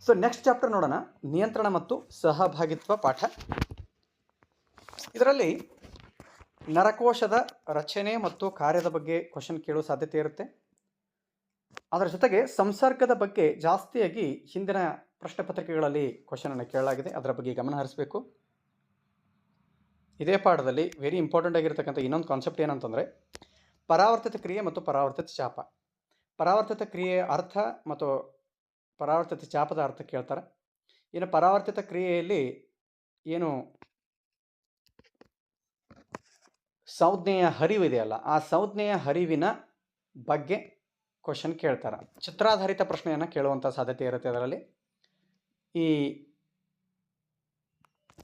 ಸೊ ನೆಕ್ಸ್ಟ್ ಚಾಪ್ಟರ್ ನೋಡೋಣ. ನಿಯಂತ್ರಣ ಮತ್ತು ಸಹಭಾಗಿತ್ವ ಪಾಠ. ಇದರಲ್ಲಿ ನರಕೋಶದ ರಚನೆ ಮತ್ತು ಕಾರ್ಯದ ಬಗ್ಗೆ ಕ್ವಶನ್ ಕೇಳುವ ಸಾಧ್ಯತೆ ಇರುತ್ತೆ. ಅದರ ಜೊತೆಗೆ ಸಂಸರ್ಗದ ಬಗ್ಗೆ ಜಾಸ್ತಿಯಾಗಿ ಹಿಂದಿನ ಪ್ರಶ್ನೆ ಪತ್ರಿಕೆಗಳಲ್ಲಿ ಕ್ವಶನನ್ನು ಕೇಳಲಾಗಿದೆ. ಅದರ ಬಗ್ಗೆ ಗಮನ ಹರಿಸಬೇಕು. ಇದೇ ಪಾಠದಲ್ಲಿ ವೆರಿ ಇಂಪಾರ್ಟೆಂಟ್ ಆಗಿರ್ತಕ್ಕಂಥ ಇನ್ನೊಂದು ಕಾನ್ಸೆಪ್ಟ್ ಏನಂತಂದರೆ ಪರಾವರ್ತಿತ ಕ್ರಿಯೆ ಮತ್ತು ಪರಾವರ್ತಿತ ಚಾಪ. ಪರಾವರ್ತಿತ ಕ್ರಿಯೆಯ ಅರ್ಥ ಮತ್ತು ಪರಾವರ್ತಿತ ಚಾಪದ ಅರ್ಥ ಕೇಳ್ತಾರೆ. ಇನ್ನು ಪರಾವರ್ತಿತ ಕ್ರಿಯೆಯಲ್ಲಿ ಏನು ಸಂಜ್ಞೆಯ ಹರಿವು ಇದೆಯಲ್ಲ, ಆ ಸಂಜ್ಞೆಯ ಹರಿವಿನ ಬಗ್ಗೆ ಕ್ವಶನ್ ಕೇಳ್ತಾರೆ. ಚಿತ್ರಾಧಾರಿತ ಪ್ರಶ್ನೆಯನ್ನು ಕೇಳುವಂಥ ಸಾಧ್ಯತೆ ಇರುತ್ತೆ ಅದರಲ್ಲಿ. ಈ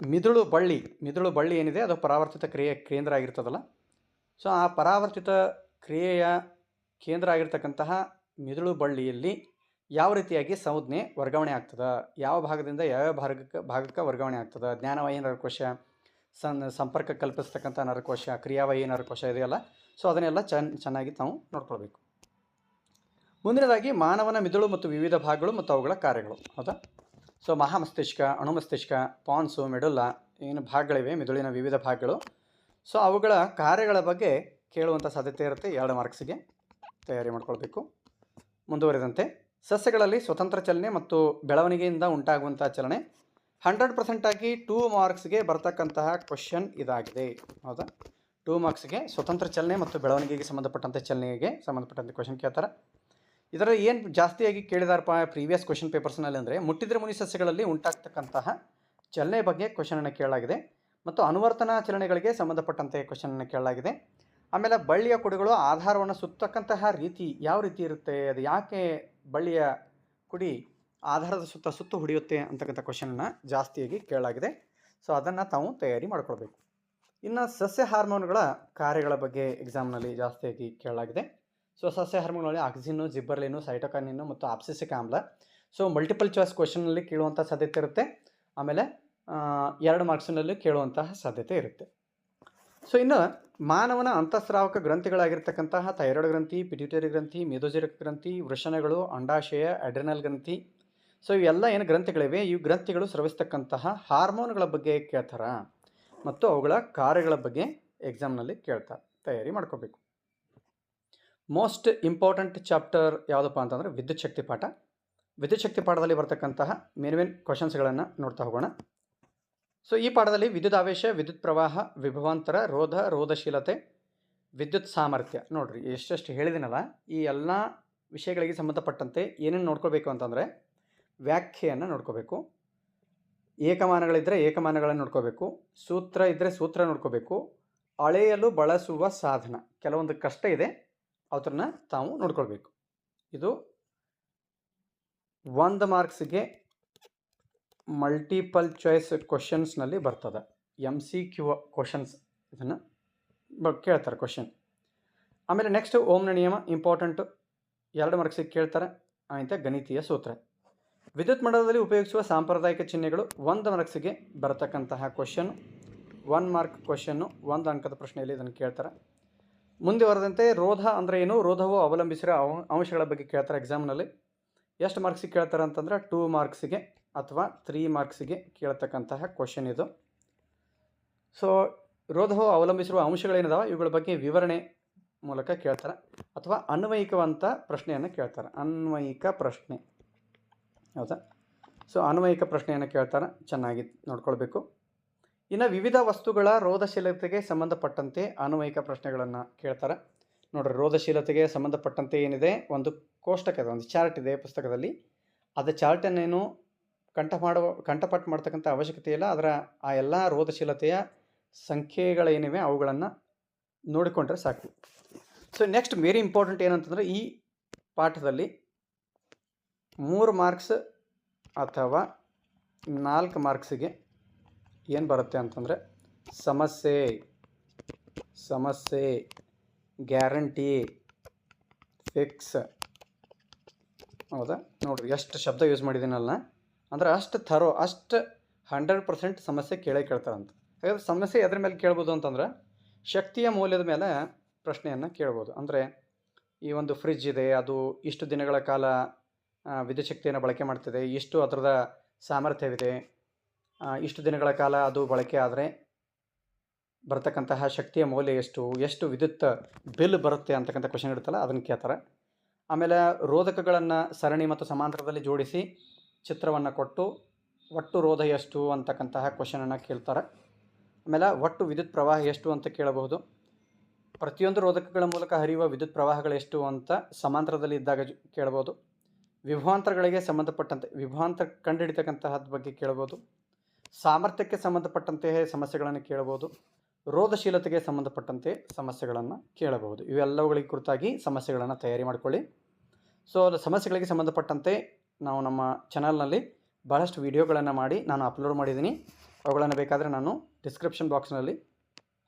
ಮಿದುಳು ಬಳ್ಳಿ ಮಿದುಳು ಬಳ್ಳಿ ಏನಿದೆ ಅದು ಪರಾವರ್ತಿತ ಕ್ರಿಯೆ ಕೇಂದ್ರ ಆಗಿರ್ತದಲ್ಲ? ಸೊ ಆ ಪರಾವರ್ತಿತ ಕ್ರಿಯೆಯ ಕೇಂದ್ರ ಆಗಿರ್ತಕ್ಕಂತಹ ಮಿದುಳು ಬಳ್ಳಿಯಲ್ಲಿ ಯಾವ ರೀತಿಯಾಗಿ ಸಂಜ್ಞೆ ವರ್ಗಾವಣೆ ಆಗ್ತದೆ? ಯಾವ ಭಾಗದಿಂದ ಯಾವ್ಯಾವ ಭಾಗಕ್ಕೆ ಭಾಗಕ್ಕೆ ವರ್ಗಾವಣೆ ಆಗ್ತದೆ? ಜ್ಞಾನವಾಹಿ ನರಕೋಶ, ಸನ್, ಸಂಪರ್ಕ ಕಲ್ಪಿಸ್ತಕ್ಕಂಥ ನರಕೋಶ ಕ್ರಿಯಾವಾಹಿ ನರಕೋಶ ಇದೆಯಲ್ಲ? ಸೊ ಅದನ್ನೆಲ್ಲ ಚೆನ್ನ ಚೆನ್ನಾಗಿ ನಾವು ನೋಡ್ಕೊಳ್ಬೇಕು. ಮುಂದಿನದಾಗಿ ಮಾನವನ ಮಿದುಳು ಮತ್ತು ವಿವಿಧ ಭಾಗಗಳು ಮತ್ತು ಅವುಗಳ ಕಾರ್ಯಗಳು. ಹೌದಾ? ಸೊ ಮಹಾಮಸ್ತಿಷ್ಕ, ಅಣುಮಸ್ತಿಷ್ಕ, ಪಾನ್ಸು ಮೆಡುಲ್ಲ ಏನು ಭಾಗಗಳಿವೆ, ಮೆದುಳಿನ ವಿವಿಧ ಭಾಗಗಳು. ಸೊ ಅವುಗಳ ಕಾರ್ಯಗಳ ಬಗ್ಗೆ ಕೇಳುವಂಥ ಸಾಧ್ಯತೆ ಇರುತ್ತೆ. ಎರಡು ಮಾರ್ಕ್ಸಿಗೆ ತಯಾರಿ ಮಾಡ್ಕೊಳ್ಬೇಕು. ಮುಂದುವರೆದಂತೆ, ಸಸ್ಯಗಳಲ್ಲಿ ಸ್ವತಂತ್ರ ಚಲನೆ ಮತ್ತು ಬೆಳವಣಿಗೆಯಿಂದ ಉಂಟಾಗುವಂಥ ಚಲನೆ. ಹಂಡ್ರೆಡ್ ಪರ್ಸೆಂಟಾಗಿ ಟೂ ಮಾರ್ಕ್ಸ್ಗೆ ಬರ್ತಕ್ಕಂತಹ ಕ್ವಶನ್ ಇದಾಗಿದೆ. ಹೌದಾ? ಟೂ ಮಾರ್ಕ್ಸ್ಗೆ ಸ್ವತಂತ್ರ ಚಲನೆ ಮತ್ತು ಬೆಳವಣಿಗೆಗೆ ಸಂಬಂಧಪಟ್ಟಂಥ ಚಲನೆಗೆ ಸಂಬಂಧಪಟ್ಟಂತೆ ಕ್ವಶನ್ ಕೇಳ್ತಾರೆ? ಇದರ ಏನು ಜಾಸ್ತಿಯಾಗಿ ಕೇಳಿದಾರಪ್ಪ ಪ್ರೀವಿಯಸ್ ಕ್ವಶನ್ ಪೇಪರ್ಸ್ನಲ್ಲಿ ಅಂದರೆ ಮುಟ್ಟಿದ್ರೆ ಮುನಿ ಸಸ್ಯಗಳಲ್ಲಿ ಉಂಟಾಗ್ತಕ್ಕಂತಹ ಚಲನೆ ಬಗ್ಗೆ ಕ್ವಶನನ್ನು ಕೇಳಲಾಗಿದೆ ಮತ್ತು ಅನುವರ್ತನ ಚಲನೆಗಳಿಗೆ ಸಂಬಂಧಪಟ್ಟಂತೆ ಕ್ವಶನನ್ನು ಕೇಳಲಾಗಿದೆ. ಆಮೇಲೆ ಬಳ್ಳಿಯ ಕುಡಿಗಳು ಆಧಾರವನ್ನು ಸುತ್ತಕ್ಕಂತಹ ರೀತಿ ಯಾವ ರೀತಿ ಇರುತ್ತೆ, ಅದು ಯಾಕೆ ಬಳ್ಳಿಯ ಕುಡಿ ಆಧಾರದ ಸುತ್ತ ಸುತ್ತು ಹೊಡೆಯುತ್ತೆ ಅಂತಕ್ಕಂಥ ಕ್ವಶನನ್ನು ಜಾಸ್ತಿಯಾಗಿ ಕೇಳಲಾಗಿದೆ. ಸೊ ಅದನ್ನು ತಾವು ತಯಾರಿ ಮಾಡ್ಕೊಳ್ಬೇಕು. ಇನ್ನು ಸಸ್ಯ ಹಾರ್ಮೋನ್ಗಳ ಕಾರ್ಯಗಳ ಬಗ್ಗೆ ಎಕ್ಸಾಮ್ನಲ್ಲಿ ಜಾಸ್ತಿಯಾಗಿ ಕೇಳಲಾಗಿದೆ. ಸೊ ಸಸ್ಯ ಹಾರ್ಮೋನ್ಗಳಲ್ಲಿ ಆಕ್ಸಿನು, ಜಿಬ್ಬರ್ಲಿನು ಸೈಟೋಕಾನಿನು ಮತ್ತು ಆಪ್ಸಿಸಿಕ್ ಆಮ್ಲ. ಸೊ ಮಲ್ಟಿಪಲ್ ಚಾಯ್ಸ್ ಕ್ವಶನಲ್ಲಿ ಕೇಳುವಂಥ ಸಾಧ್ಯತೆ ಇರುತ್ತೆ. ಆಮೇಲೆ ಎರಡು ಮಾರ್ಕ್ಸ್ನಲ್ಲಿ ಕೇಳುವಂತಹ ಸಾಧ್ಯತೆ ಇರುತ್ತೆ. ಸೊ ಇನ್ನು ಮಾನವನ ಅಂತಃಸ್ರಾವಕ ಗ್ರಂಥಿಗಳಾಗಿರ್ತಕ್ಕಂತಹ ಥೈರಾಯ್ಡ್ ಗ್ರಂಥಿ ಪಿಟ್ಯೂಟರಿ ಗ್ರಂಥಿ, ಮೇದೋಜರಿಕ ಗ್ರಂಥಿ, ವೃಷಣಗಳು, ಅಂಡಾಶಯ ಅಡ್ರಿನಲ್ ಗ್ರಂಥಿ. ಸೊ ಇವೆಲ್ಲ ಏನು ಗ್ರಂಥಿಗಳಿವೆ? ಈ ಗ್ರಂಥಿಗಳು ಸ್ರವಿಸ್ತಕ್ಕಂತಹ ಹಾರ್ಮೋನ್ಗಳ ಬಗ್ಗೆ ಕೇಳ್ತಾರ? ಮತ್ತು ಅವುಗಳ ಕಾರ್ಯಗಳ ಬಗ್ಗೆ ಎಕ್ಸಾಮ್ನಲ್ಲಿ ಕೇಳ್ತಾರೆ ತಯಾರಿ ಮಾಡ್ಕೋಬೇಕು. ಮೋಸ್ಟ್ ಇಂಪಾರ್ಟೆಂಟ್ ಚಾಪ್ಟರ್ ಯಾವುದಪ್ಪ ಅಂತಂದರೆ ವಿದ್ಯುತ್ ಶಕ್ತಿ ಪಾಠ. ವಿದ್ಯುತ್ ಶಕ್ತಿ ಪಾಠದಲ್ಲಿ ಬರ್ತಕ್ಕಂತಹ ಮೇನ್ ಮೇನ್ ಕ್ವಶನ್ಸ್ಗಳನ್ನು ನೋಡ್ತಾ ಹೋಗೋಣ. ಸೊ ಈ ಪಾಠದಲ್ಲಿ ವಿದ್ಯುತ್ ಆವೇಶ, ವಿದ್ಯುತ್ ಪ್ರವಾಹ, ವಿಭವಾಂತರ, ರೋಧ, ರೋಧಶೀಲತೆ, ವಿದ್ಯುತ್ ಸಾಮರ್ಥ್ಯ. ನೋಡ್ರಿ, ಎಷ್ಟೆಷ್ಟು ಹೇಳಿದಿನಲ್ಲ, ಈ ಎಲ್ಲ ವಿಷಯಗಳಿಗೆ ಸಂಬಂಧಪಟ್ಟಂತೆ ಏನೇನು ನೋಡ್ಕೋಬೇಕು ಅಂತಂದರೆ ವ್ಯಾಖ್ಯೆಯನ್ನು ನೋಡ್ಕೋಬೇಕು. ಏಕಮಾನಗಳಿದ್ದರೆ ಏಕಮಾನಗಳನ್ನು ನೋಡ್ಕೋಬೇಕು. ಸೂತ್ರ ಇದ್ದರೆ ಸೂತ್ರ ನೋಡ್ಕೋಬೇಕು. ಅಳೆಯಲು ಬಳಸುವ ಸಾಧನ. ಕೆಲವೊಂದು ಕಷ್ಟ ಇದೆ. ಅವತ್ರನ್ನ ತಾವು ನೋಡ್ಕೊಳ್ಬೇಕು. ಇದು ಒಂದು ಮಾರ್ಕ್ಸ್ಗೆ ಮಲ್ಟಿಪಲ್ ಚಾಯ್ಸ್ ಕ್ವಶನ್ಸ್ನಲ್ಲಿ ಬರ್ತದೆ. ಎಂ ಸಿ ಕ್ಯೂ ಕ್ವಶನ್ಸ್ ಇದನ್ನು ಕೇಳ್ತಾರೆ ಕ್ವಶನ್. ಆಮೇಲೆ ನೆಕ್ಸ್ಟ್ ಓಮ್ನ ನಿಯಮ ಇಂಪಾರ್ಟೆಂಟು ಎರಡು ಮಾರ್ಕ್ಸಿಗೆ ಕೇಳ್ತಾರೆ. ಆಯ್ತ? ಗಣಿತೀಯ ಸೂತ್ರ. ವಿದ್ಯುತ್ ಮಂಡಲದಲ್ಲಿ ಉಪಯೋಗಿಸುವ ಸಾಂಪ್ರದಾಯಿಕ ಚಿಹ್ನೆಗಳು ಒಂದು ಮಾರ್ಕ್ಸಿಗೆ ಬರತಕ್ಕಂತಹ ಕ್ವಶನ್ ಒನ್ ಮಾರ್ಕ್ ಕ್ವಶನ್ನು ಒಂದು ಅಂಕದ ಪ್ರಶ್ನೆಯಲ್ಲಿ ಇದನ್ನು ಕೇಳ್ತಾರೆ. ಮುಂದೆ ಬರದಂತೆ ರೋಧ ಅಂದರೆ ಏನು? ರೋಧವು ಅವಲಂಬಿಸಿರೋ ಅವ, ಅಂಶಗಳ ಬಗ್ಗೆ ಕೇಳ್ತಾರೆ ಎಕ್ಸಾಮ್ನಲ್ಲಿ ಎಷ್ಟು ಮಾರ್ಕ್ಸಿಗೆ ಕೇಳ್ತಾರೆ ಅಂತಂದ್ರೆ ಟೂ ಮಾರ್ಕ್ಸಿಗೆ ಅಥವಾ ತ್ರೀ ಮಾರ್ಕ್ಸಿಗೆ ಕೇಳ್ತಕ್ಕಂತಹ ಕ್ವಶನ್ ಇದು. ಸೊ ರೋಧವು ಅವಲಂಬಿಸಿರುವ ಅಂಶಗಳೇನಿದಾವೆ? ಇವುಗಳ ಬಗ್ಗೆ ವಿವರಣೆ ಮೂಲಕ ಕೇಳ್ತಾರೆ. ಅಥವಾ ಅನ್ವಯಿಕವಂತ ಪ್ರಶ್ನೆಯನ್ನು ಕೇಳ್ತಾರೆ. ಅನ್ವಯಿಕ ಪ್ರಶ್ನೆ. ಹೌದಾ? ಸೊ ಅನ್ವಯಿಕ ಪ್ರಶ್ನೆಯನ್ನು ಕೇಳ್ತಾರೆ. ಚೆನ್ನಾಗಿ ನೋಡ್ಕೊಳ್ಬೇಕು. ಇನ್ನು ವಿವಿಧ ವಸ್ತುಗಳ ರೋಧಶೀಲತೆಗೆ ಸಂಬಂಧಪಟ್ಟಂತೆ ಅನ್ವಯಿಕ ಪ್ರಶ್ನೆಗಳನ್ನು ಕೇಳ್ತಾರೆ. ನೋಡ್ರಿ, ರೋಧಶೀಲತೆಗೆ ಸಂಬಂಧಪಟ್ಟಂತೆ ಏನಿದೆ? ಒಂದು ಕೋಷ್ಟಕ ಇದೆ, ಒಂದು ಚಾರ್ಟ್ ಇದೆ ಪುಸ್ತಕದಲ್ಲಿ. ಅದು ಚಾರ್ಟನ್ನೇನು ಕಂಠ ಮಾಡುವ, ಕಂಠಪಾಠ ಮಾಡ್ತಕ್ಕಂಥ ಅವಶ್ಯಕತೆ ಇಲ್ಲ. ಅದರ ಆ ಎಲ್ಲ ರೋಧಶೀಲತೆಯ ಸಂಖ್ಯೆಗಳೇನಿವೆ ಅವುಗಳನ್ನು ನೋಡಿಕೊಂಡ್ರೆ ಸಾಕು. ಸೊ ನೆಕ್ಸ್ಟ್ ವೆರಿ ಇಂಪಾರ್ಟೆಂಟ್ ಏನಂತಂದರೆ ಈ ಪಾಠದಲ್ಲಿ ಮೂರು ಮಾರ್ಕ್ಸ್ ಅಥವಾ ನಾಲ್ಕು ಮಾರ್ಕ್ಸಿಗೆ ಏನು ಬರುತ್ತೆ ಅಂತಂದರೆ ಸಮಸ್ಯೆ ಸಮಸ್ಯೆ, ಗ್ಯಾರಂಟಿ, ಫಿಕ್ಸ್. ಹೌದಾ? ನೋಡಿರಿ, ಎಷ್ಟು ಶಬ್ದ ಯೂಸ್ ಮಾಡಿದ್ದೀನಲ್ಲ. ಅಂದ್ರೆ ಅಷ್ಟು ಥರೋ, ಅಷ್ಟು ಹಂಡ್ರೆಡ್ ಪರ್ಸೆಂಟ್ ಸಮಸ್ಯೆ ಕೇಳೇ ಕೇಳ್ತಾರಂತ. ಹಾಗಾದ್ರೆ ಸಮಸ್ಯೆ ಎದ್ರ ಮೇಲೆ ಕೇಳ್ಬೋದು ಅಂತಂದ್ರೆ ಶಕ್ತಿಯ ಮೌಲ್ಯದ ಮೇಲೆ ಪ್ರಶ್ನೆಯನ್ನು ಕೇಳ್ಬೋದು. ಅಂದರೆ ಈ ಒಂದು ಫ್ರಿಜ್ ಇದೆ, ಅದು ಇಷ್ಟು ದಿನಗಳ ಕಾಲ ವಿದ್ಯುಚ್ಛಕ್ತಿಯನ್ನು ಬಳಕೆ ಮಾಡ್ತಿದೆ, ಇಷ್ಟು ಅದರದ ಸಾಮರ್ಥ್ಯವಿದೆ ಇಷ್ಟು ದಿನಗಳ ಕಾಲ ಅದು ಬಳಕೆ ಆದರೆ ಬರ್ತಕ್ಕಂತಹ ಶಕ್ತಿಯ ಮೌಲ್ಯ ಎಷ್ಟು ಎಷ್ಟು ವಿದ್ಯುತ್ ಬಿಲ್ ಬರುತ್ತೆ ಅಂತಕ್ಕಂಥ ಕ್ವಶನ್ ಇರುತ್ತಲ್ಲ, ಅದನ್ನು ಕೇಳ್ತಾರೆ. ಆಮೇಲೆ ರೋಧಕಗಳನ್ನು ಸರಣಿ ಮತ್ತು ಸಮಾಂತರದಲ್ಲಿ ಜೋಡಿಸಿ ಚಿತ್ರವನ್ನು ಕೊಟ್ಟು ಒಟ್ಟು ರೋಧ ಎಷ್ಟು ಅಂತಕ್ಕಂತಹ ಕ್ವಶನನ್ನು ಕೇಳ್ತಾರೆ. ಆಮೇಲೆ ಒಟ್ಟು ವಿದ್ಯುತ್ ಪ್ರವಾಹ ಎಷ್ಟು ಅಂತ ಕೇಳಬಹುದು. ಪ್ರತಿಯೊಂದು ರೋಧಕಗಳ ಮೂಲಕ ಹರಿಯುವ ವಿದ್ಯುತ್ ಪ್ರವಾಹಗಳು ಎಷ್ಟು ಅಂತ ಸಮಾಂತರದಲ್ಲಿ ಇದ್ದಾಗ ಕೇಳಬಹುದು. ವಿಭವಾಂತರಗಳಿಗೆ ಸಂಬಂಧಪಟ್ಟಂತೆ ವಿಭವಾಂತರ ಕಂಡುಹಿಡಿತಕ್ಕಂತಹದ ಬಗ್ಗೆ ಕೇಳ್ಬೋದು ಸಾಮರ್ಥ್ಯಕ್ಕೆ ಸಂಬಂಧಪಟ್ಟಂತೆ ಸಮಸ್ಯೆಗಳನ್ನು ಕೇಳಬಹುದು ರೋಧಶೀಲತೆಗೆ ಸಂಬಂಧಪಟ್ಟಂತೆ ಸಮಸ್ಯೆಗಳನ್ನು ಕೇಳಬಹುದು. ಇವೆಲ್ಲವುಗಳಿಗೆ ಕುರಿತಾಗಿ ಸಮಸ್ಯೆಗಳನ್ನು ತಯಾರಿ ಮಾಡಿಕೊಳ್ಳಿ. ಸೊ ಸಮಸ್ಯೆಗಳಿಗೆ ಸಂಬಂಧಪಟ್ಟಂತೆ ನಾವು ನಮ್ಮ ಚಾನಲ್ನಲ್ಲಿ ಭಾಳಷ್ಟು ವಿಡಿಯೋಗಳನ್ನು ಮಾಡಿ ನಾನು ಅಪ್ಲೋಡ್ ಮಾಡಿದ್ದೀನಿ. ಅವುಗಳನ್ನು ಬೇಕಾದರೆ ನಾನು ಡಿಸ್ಕ್ರಿಪ್ಷನ್ ಬಾಕ್ಸ್ನಲ್ಲಿ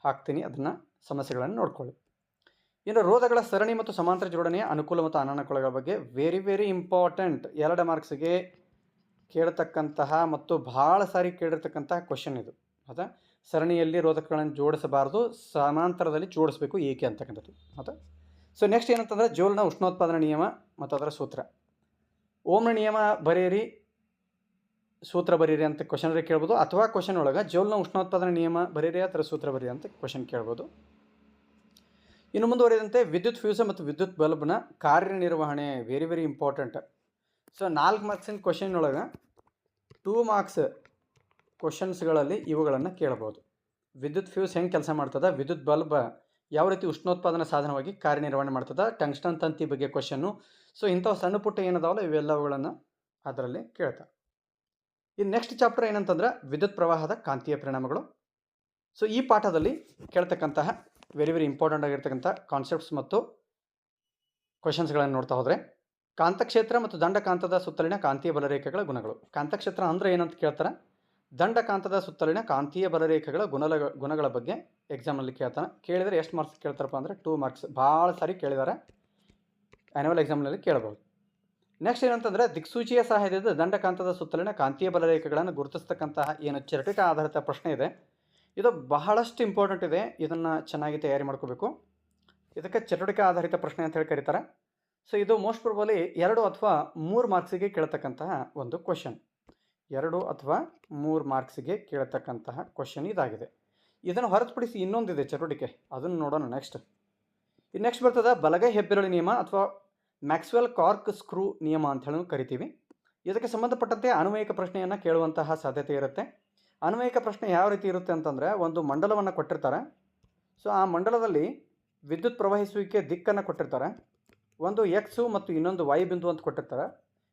ಹಾಕ್ತೀನಿ, ಅದನ್ನು ಸಮಸ್ಯೆಗಳನ್ನು ನೋಡ್ಕೊಳ್ಳಿ. ಇನ್ನು ರೋಧಗಳ ಸರಣಿ ಮತ್ತು ಸಮಾಂತರ ಜೋಡಣೆಯ ಅನುಕೂಲ ಮತ್ತು ಅನಾನುಕೂಲಗಳ ಬಗ್ಗೆ ವೆರಿ ವೆರಿ ಇಂಪಾರ್ಟೆಂಟ್ ಎರಡು ಮಾರ್ಕ್ಸ್ಗೆ ಕೇಳತಕ್ಕಂತಹ ಮತ್ತು ಭಾಳ ಸಾರಿ ಕೇಳಿರ್ತಕ್ಕಂತಹ ಕ್ವಶನ್ ಇದು. ಹೌದಾ? ಸರಣಿಯಲ್ಲಿ ರೋಧಕಗಳನ್ನು ಜೋಡಿಸಬಾರದು ಸಮಾಂತರದಲ್ಲಿ ಜೋಡಿಸಬೇಕು ಏಕೆ ಅಂತಕ್ಕಂಥದ್ದು. ಹೌದಾ? ಸೊ ನೆಕ್ಸ್ಟ್ ಏನಂತಂದರೆ ಜೋಲ್ನ ಉಷ್ಣೋತ್ಪಾದನಾ ನಿಯಮ ಮತ್ತು ಅದರ ಸೂತ್ರ. ಓಮ್ನ ನಿಯಮ ಬರೆಯಿರಿ, ಸೂತ್ರ ಬರೀರಿ ಅಂತ ಕ್ವಶನ್ ಕೇಳ್ಬೋದು, ಅಥವಾ ಕ್ವಶನ್ ಒಳಗೆ ಜೋಲ್ನ ಉಷ್ಣೋತ್ಪಾದನಾ ನಿಯಮ ಬರೀರಿ ಅದರ ಸೂತ್ರ ಬರೀರಿ ಅಂತ ಕ್ವಶನ್ ಕೇಳ್ಬೋದು. ಇನ್ನು ಮುಂದುವರಿದಂತೆ ವಿದ್ಯುತ್ ಫ್ಯೂಸ ಮತ್ತು ವಿದ್ಯುತ್ ಬಲ್ಬ್ನ ಕಾರ್ಯನಿರ್ವಹಣೆ ವೆರಿ ವೆರಿ ಇಂಪಾರ್ಟೆಂಟ್ ಸೊ ನಾಲ್ಕು ಮಾರ್ಕ್ಸಿನ ಕ್ವಶನ್ ಒಳಗೆ ಟೂ ಮಾರ್ಕ್ಸ್ ಕ್ವಶನ್ಸ್ಗಳಲ್ಲಿ ಇವುಗಳನ್ನು ಕೇಳ್ಬೋದು. ವಿದ್ಯುತ್ ಫ್ಯೂಸ್ ಹೆಂಗೆ ಕೆಲಸ ಮಾಡ್ತದೆ? ವಿದ್ಯುತ್ ಬಲ್ಬ್ ಯಾವ ರೀತಿ ಉಷ್ಣೋತ್ಪಾದನಾ ಸಾಧನವಾಗಿ ಕಾರ್ಯನಿರ್ವಹಣೆ ಮಾಡ್ತದೆ? ಟಂಗ್ಸ್ಟನ್ ತಂತಿ ಬಗ್ಗೆ ಕ್ವಶನ್ನು ಸೊ ಇಂಥವು ಸಣ್ಣ ಪುಟ್ಟ ಏನದಾವಲ್ಲ? ಇವೆಲ್ಲವುಗಳನ್ನು ಅದರಲ್ಲಿ ಕೇಳ್ತಾರೆ ಇನ್ನು ನೆಕ್ಸ್ಟ್ ಚಾಪ್ಟರ್ ಏನಂತಂದ್ರೆ ವಿದ್ಯುತ್ ಪ್ರವಾಹದ ಕಾಂತೀಯ ಪರಿಣಾಮಗಳು. ಸೊ ಈ ಪಾಠದಲ್ಲಿ ಕೇಳ್ತಕ್ಕಂತಹ ವೆರಿ ವೆರಿ ಇಂಪಾರ್ಟೆಂಟ್ ಆಗಿರ್ತಕ್ಕಂಥ ಕಾನ್ಸೆಪ್ಟ್ಸ್ ಮತ್ತು ಕ್ವಶನ್ಸ್ಗಳನ್ನು ನೋಡ್ತಾ ಹೋದರೆ ಕಾಂತಕ್ಷೇತ್ರ ಮತ್ತು ದಂಡಕಾಂತದ ಸುತ್ತಲಿನ ಕಾಂತೀಯ ಬಲರೇಖೆಗಳ ಗುಣಗಳು. ಕಾಂತಕ್ಷೇತ್ರ ಅಂದರೆ ಏನಂತ ಕೇಳ್ತಾರೆ? ದಂಡಕಾಂತದ ಸುತ್ತಲಿನ ಕಾಂತೀಯ ಬಲರೇಖೆಗಳ ಗುಣಲ, ಗುಣಗಳ ಬಗ್ಗೆ ಎಕ್ಸಾಮಲ್ಲಿ ಕೇಳ್ತಾನೆ ಕೇಳಿದರೆ ಎಷ್ಟು ಮಾರ್ಕ್ಸ್ ಕೇಳ್ತಾರಪ್ಪ ಅಂದರೆ ಟೂ ಮಾರ್ಕ್ಸ್ ಭಾಳ ಸಾರಿ ಕೇಳಿದ್ದಾರೆ ಆ್ಯನುವಲ್ ಎಕ್ಸಾಮ್ನಲ್ಲಿ ಕೇಳಬಹುದು ನೆಕ್ಸ್ಟ್ ಏನಂತಂದರೆ ದಿಕ್ಸೂಚಿಯ ಸಹಾಯದಿಂದ ದಂಡಕಾಂತದ ಸುತ್ತಲಿನ ಕಾಂತೀಯ ಬಲರೇಖೆಗಳನ್ನು ಗುರುತಿಸ್ತಕ್ಕಂತಹ ಏನು ಚರಟಿಕ ಆಧಾರಿತ ಪ್ರಶ್ನೆ ಇದೆ. ಇದು ಬಹಳಷ್ಟು ಇಂಪಾರ್ಟೆಂಟ್ ಇದೆ. ಇದನ್ನು ಚೆನ್ನಾಗಿ ತಯಾರಿ ಮಾಡ್ಕೋಬೇಕು. ಇದಕ್ಕೆ ಚಟುವಟಿಕೆ ಆಧಾರಿತ ಪ್ರಶ್ನೆ ಅಂತ ಹೇಳಿ ಕರೀತಾರೆ. ಸೊ ಇದು ಮೋಸ್ಟ್ ಪ್ರಾಬಲಿ ಎರಡು ಅಥವಾ ಮೂರು ಮಾರ್ಕ್ಸಿಗೆ ಕೇಳತಕ್ಕಂತಹ ಒಂದು ಕ್ವಶನ್ ಎರಡು ಅಥವಾ ಮೂರು ಮಾರ್ಕ್ಸಿಗೆ ಕೇಳತಕ್ಕಂತಹ ಕ್ವಶನ್ ಇದಾಗಿದೆ. ಇದನ್ನು ಹೊರತುಪಡಿಸಿ ಇನ್ನೊಂದಿದೆ ಚಟುವಟಿಕೆ. ಅದನ್ನು ನೋಡೋಣ ನೆಕ್ಸ್ಟ್ ಇನ್ನು ನೆಕ್ಸ್ಟ್ ಬರ್ತದೆ ಬಲಗೈ ಹೆಬ್ಬೆರಳು ನಿಯಮ ಅಥವಾ ಮ್ಯಾಕ್ಸ್ವೆಲ್ ಕಾರ್ಕ್ ಸ್ಕ್ರೂ ನಿಯಮ ಅಂತ ಹೇಳಿ ಕರಿತೀವಿ. ಇದಕ್ಕೆ ಸಂಬಂಧಪಟ್ಟಂತೆ ಅನ್ವಯಿಕ ಪ್ರಶ್ನೆಯನ್ನು ಕೇಳುವಂತಹ ಸಾಧ್ಯತೆ ಇರುತ್ತೆ. ಅನ್ವಯಿಕ ಪ್ರಶ್ನೆ ಯಾವ ರೀತಿ ಇರುತ್ತೆ ಅಂತಂದರೆ ಒಂದು ಮಂಡಲವನ್ನು ಕೊಟ್ಟಿರ್ತಾರೆ. ಸೊ ಆ ಮಂಡಲದಲ್ಲಿ ವಿದ್ಯುತ್ ಪ್ರವಹಿಸುವಿಕೆ ದಿಕ್ಕನ್ನು ಕೊಟ್ಟಿರ್ತಾರೆ. ಒಂದು ಎಕ್ಸು ಮತ್ತು ಇನ್ನೊಂದು ವೈ ಬಿಂದು ಅಂತ ಕೊಟ್ಟಿರ್ತಾರೆ.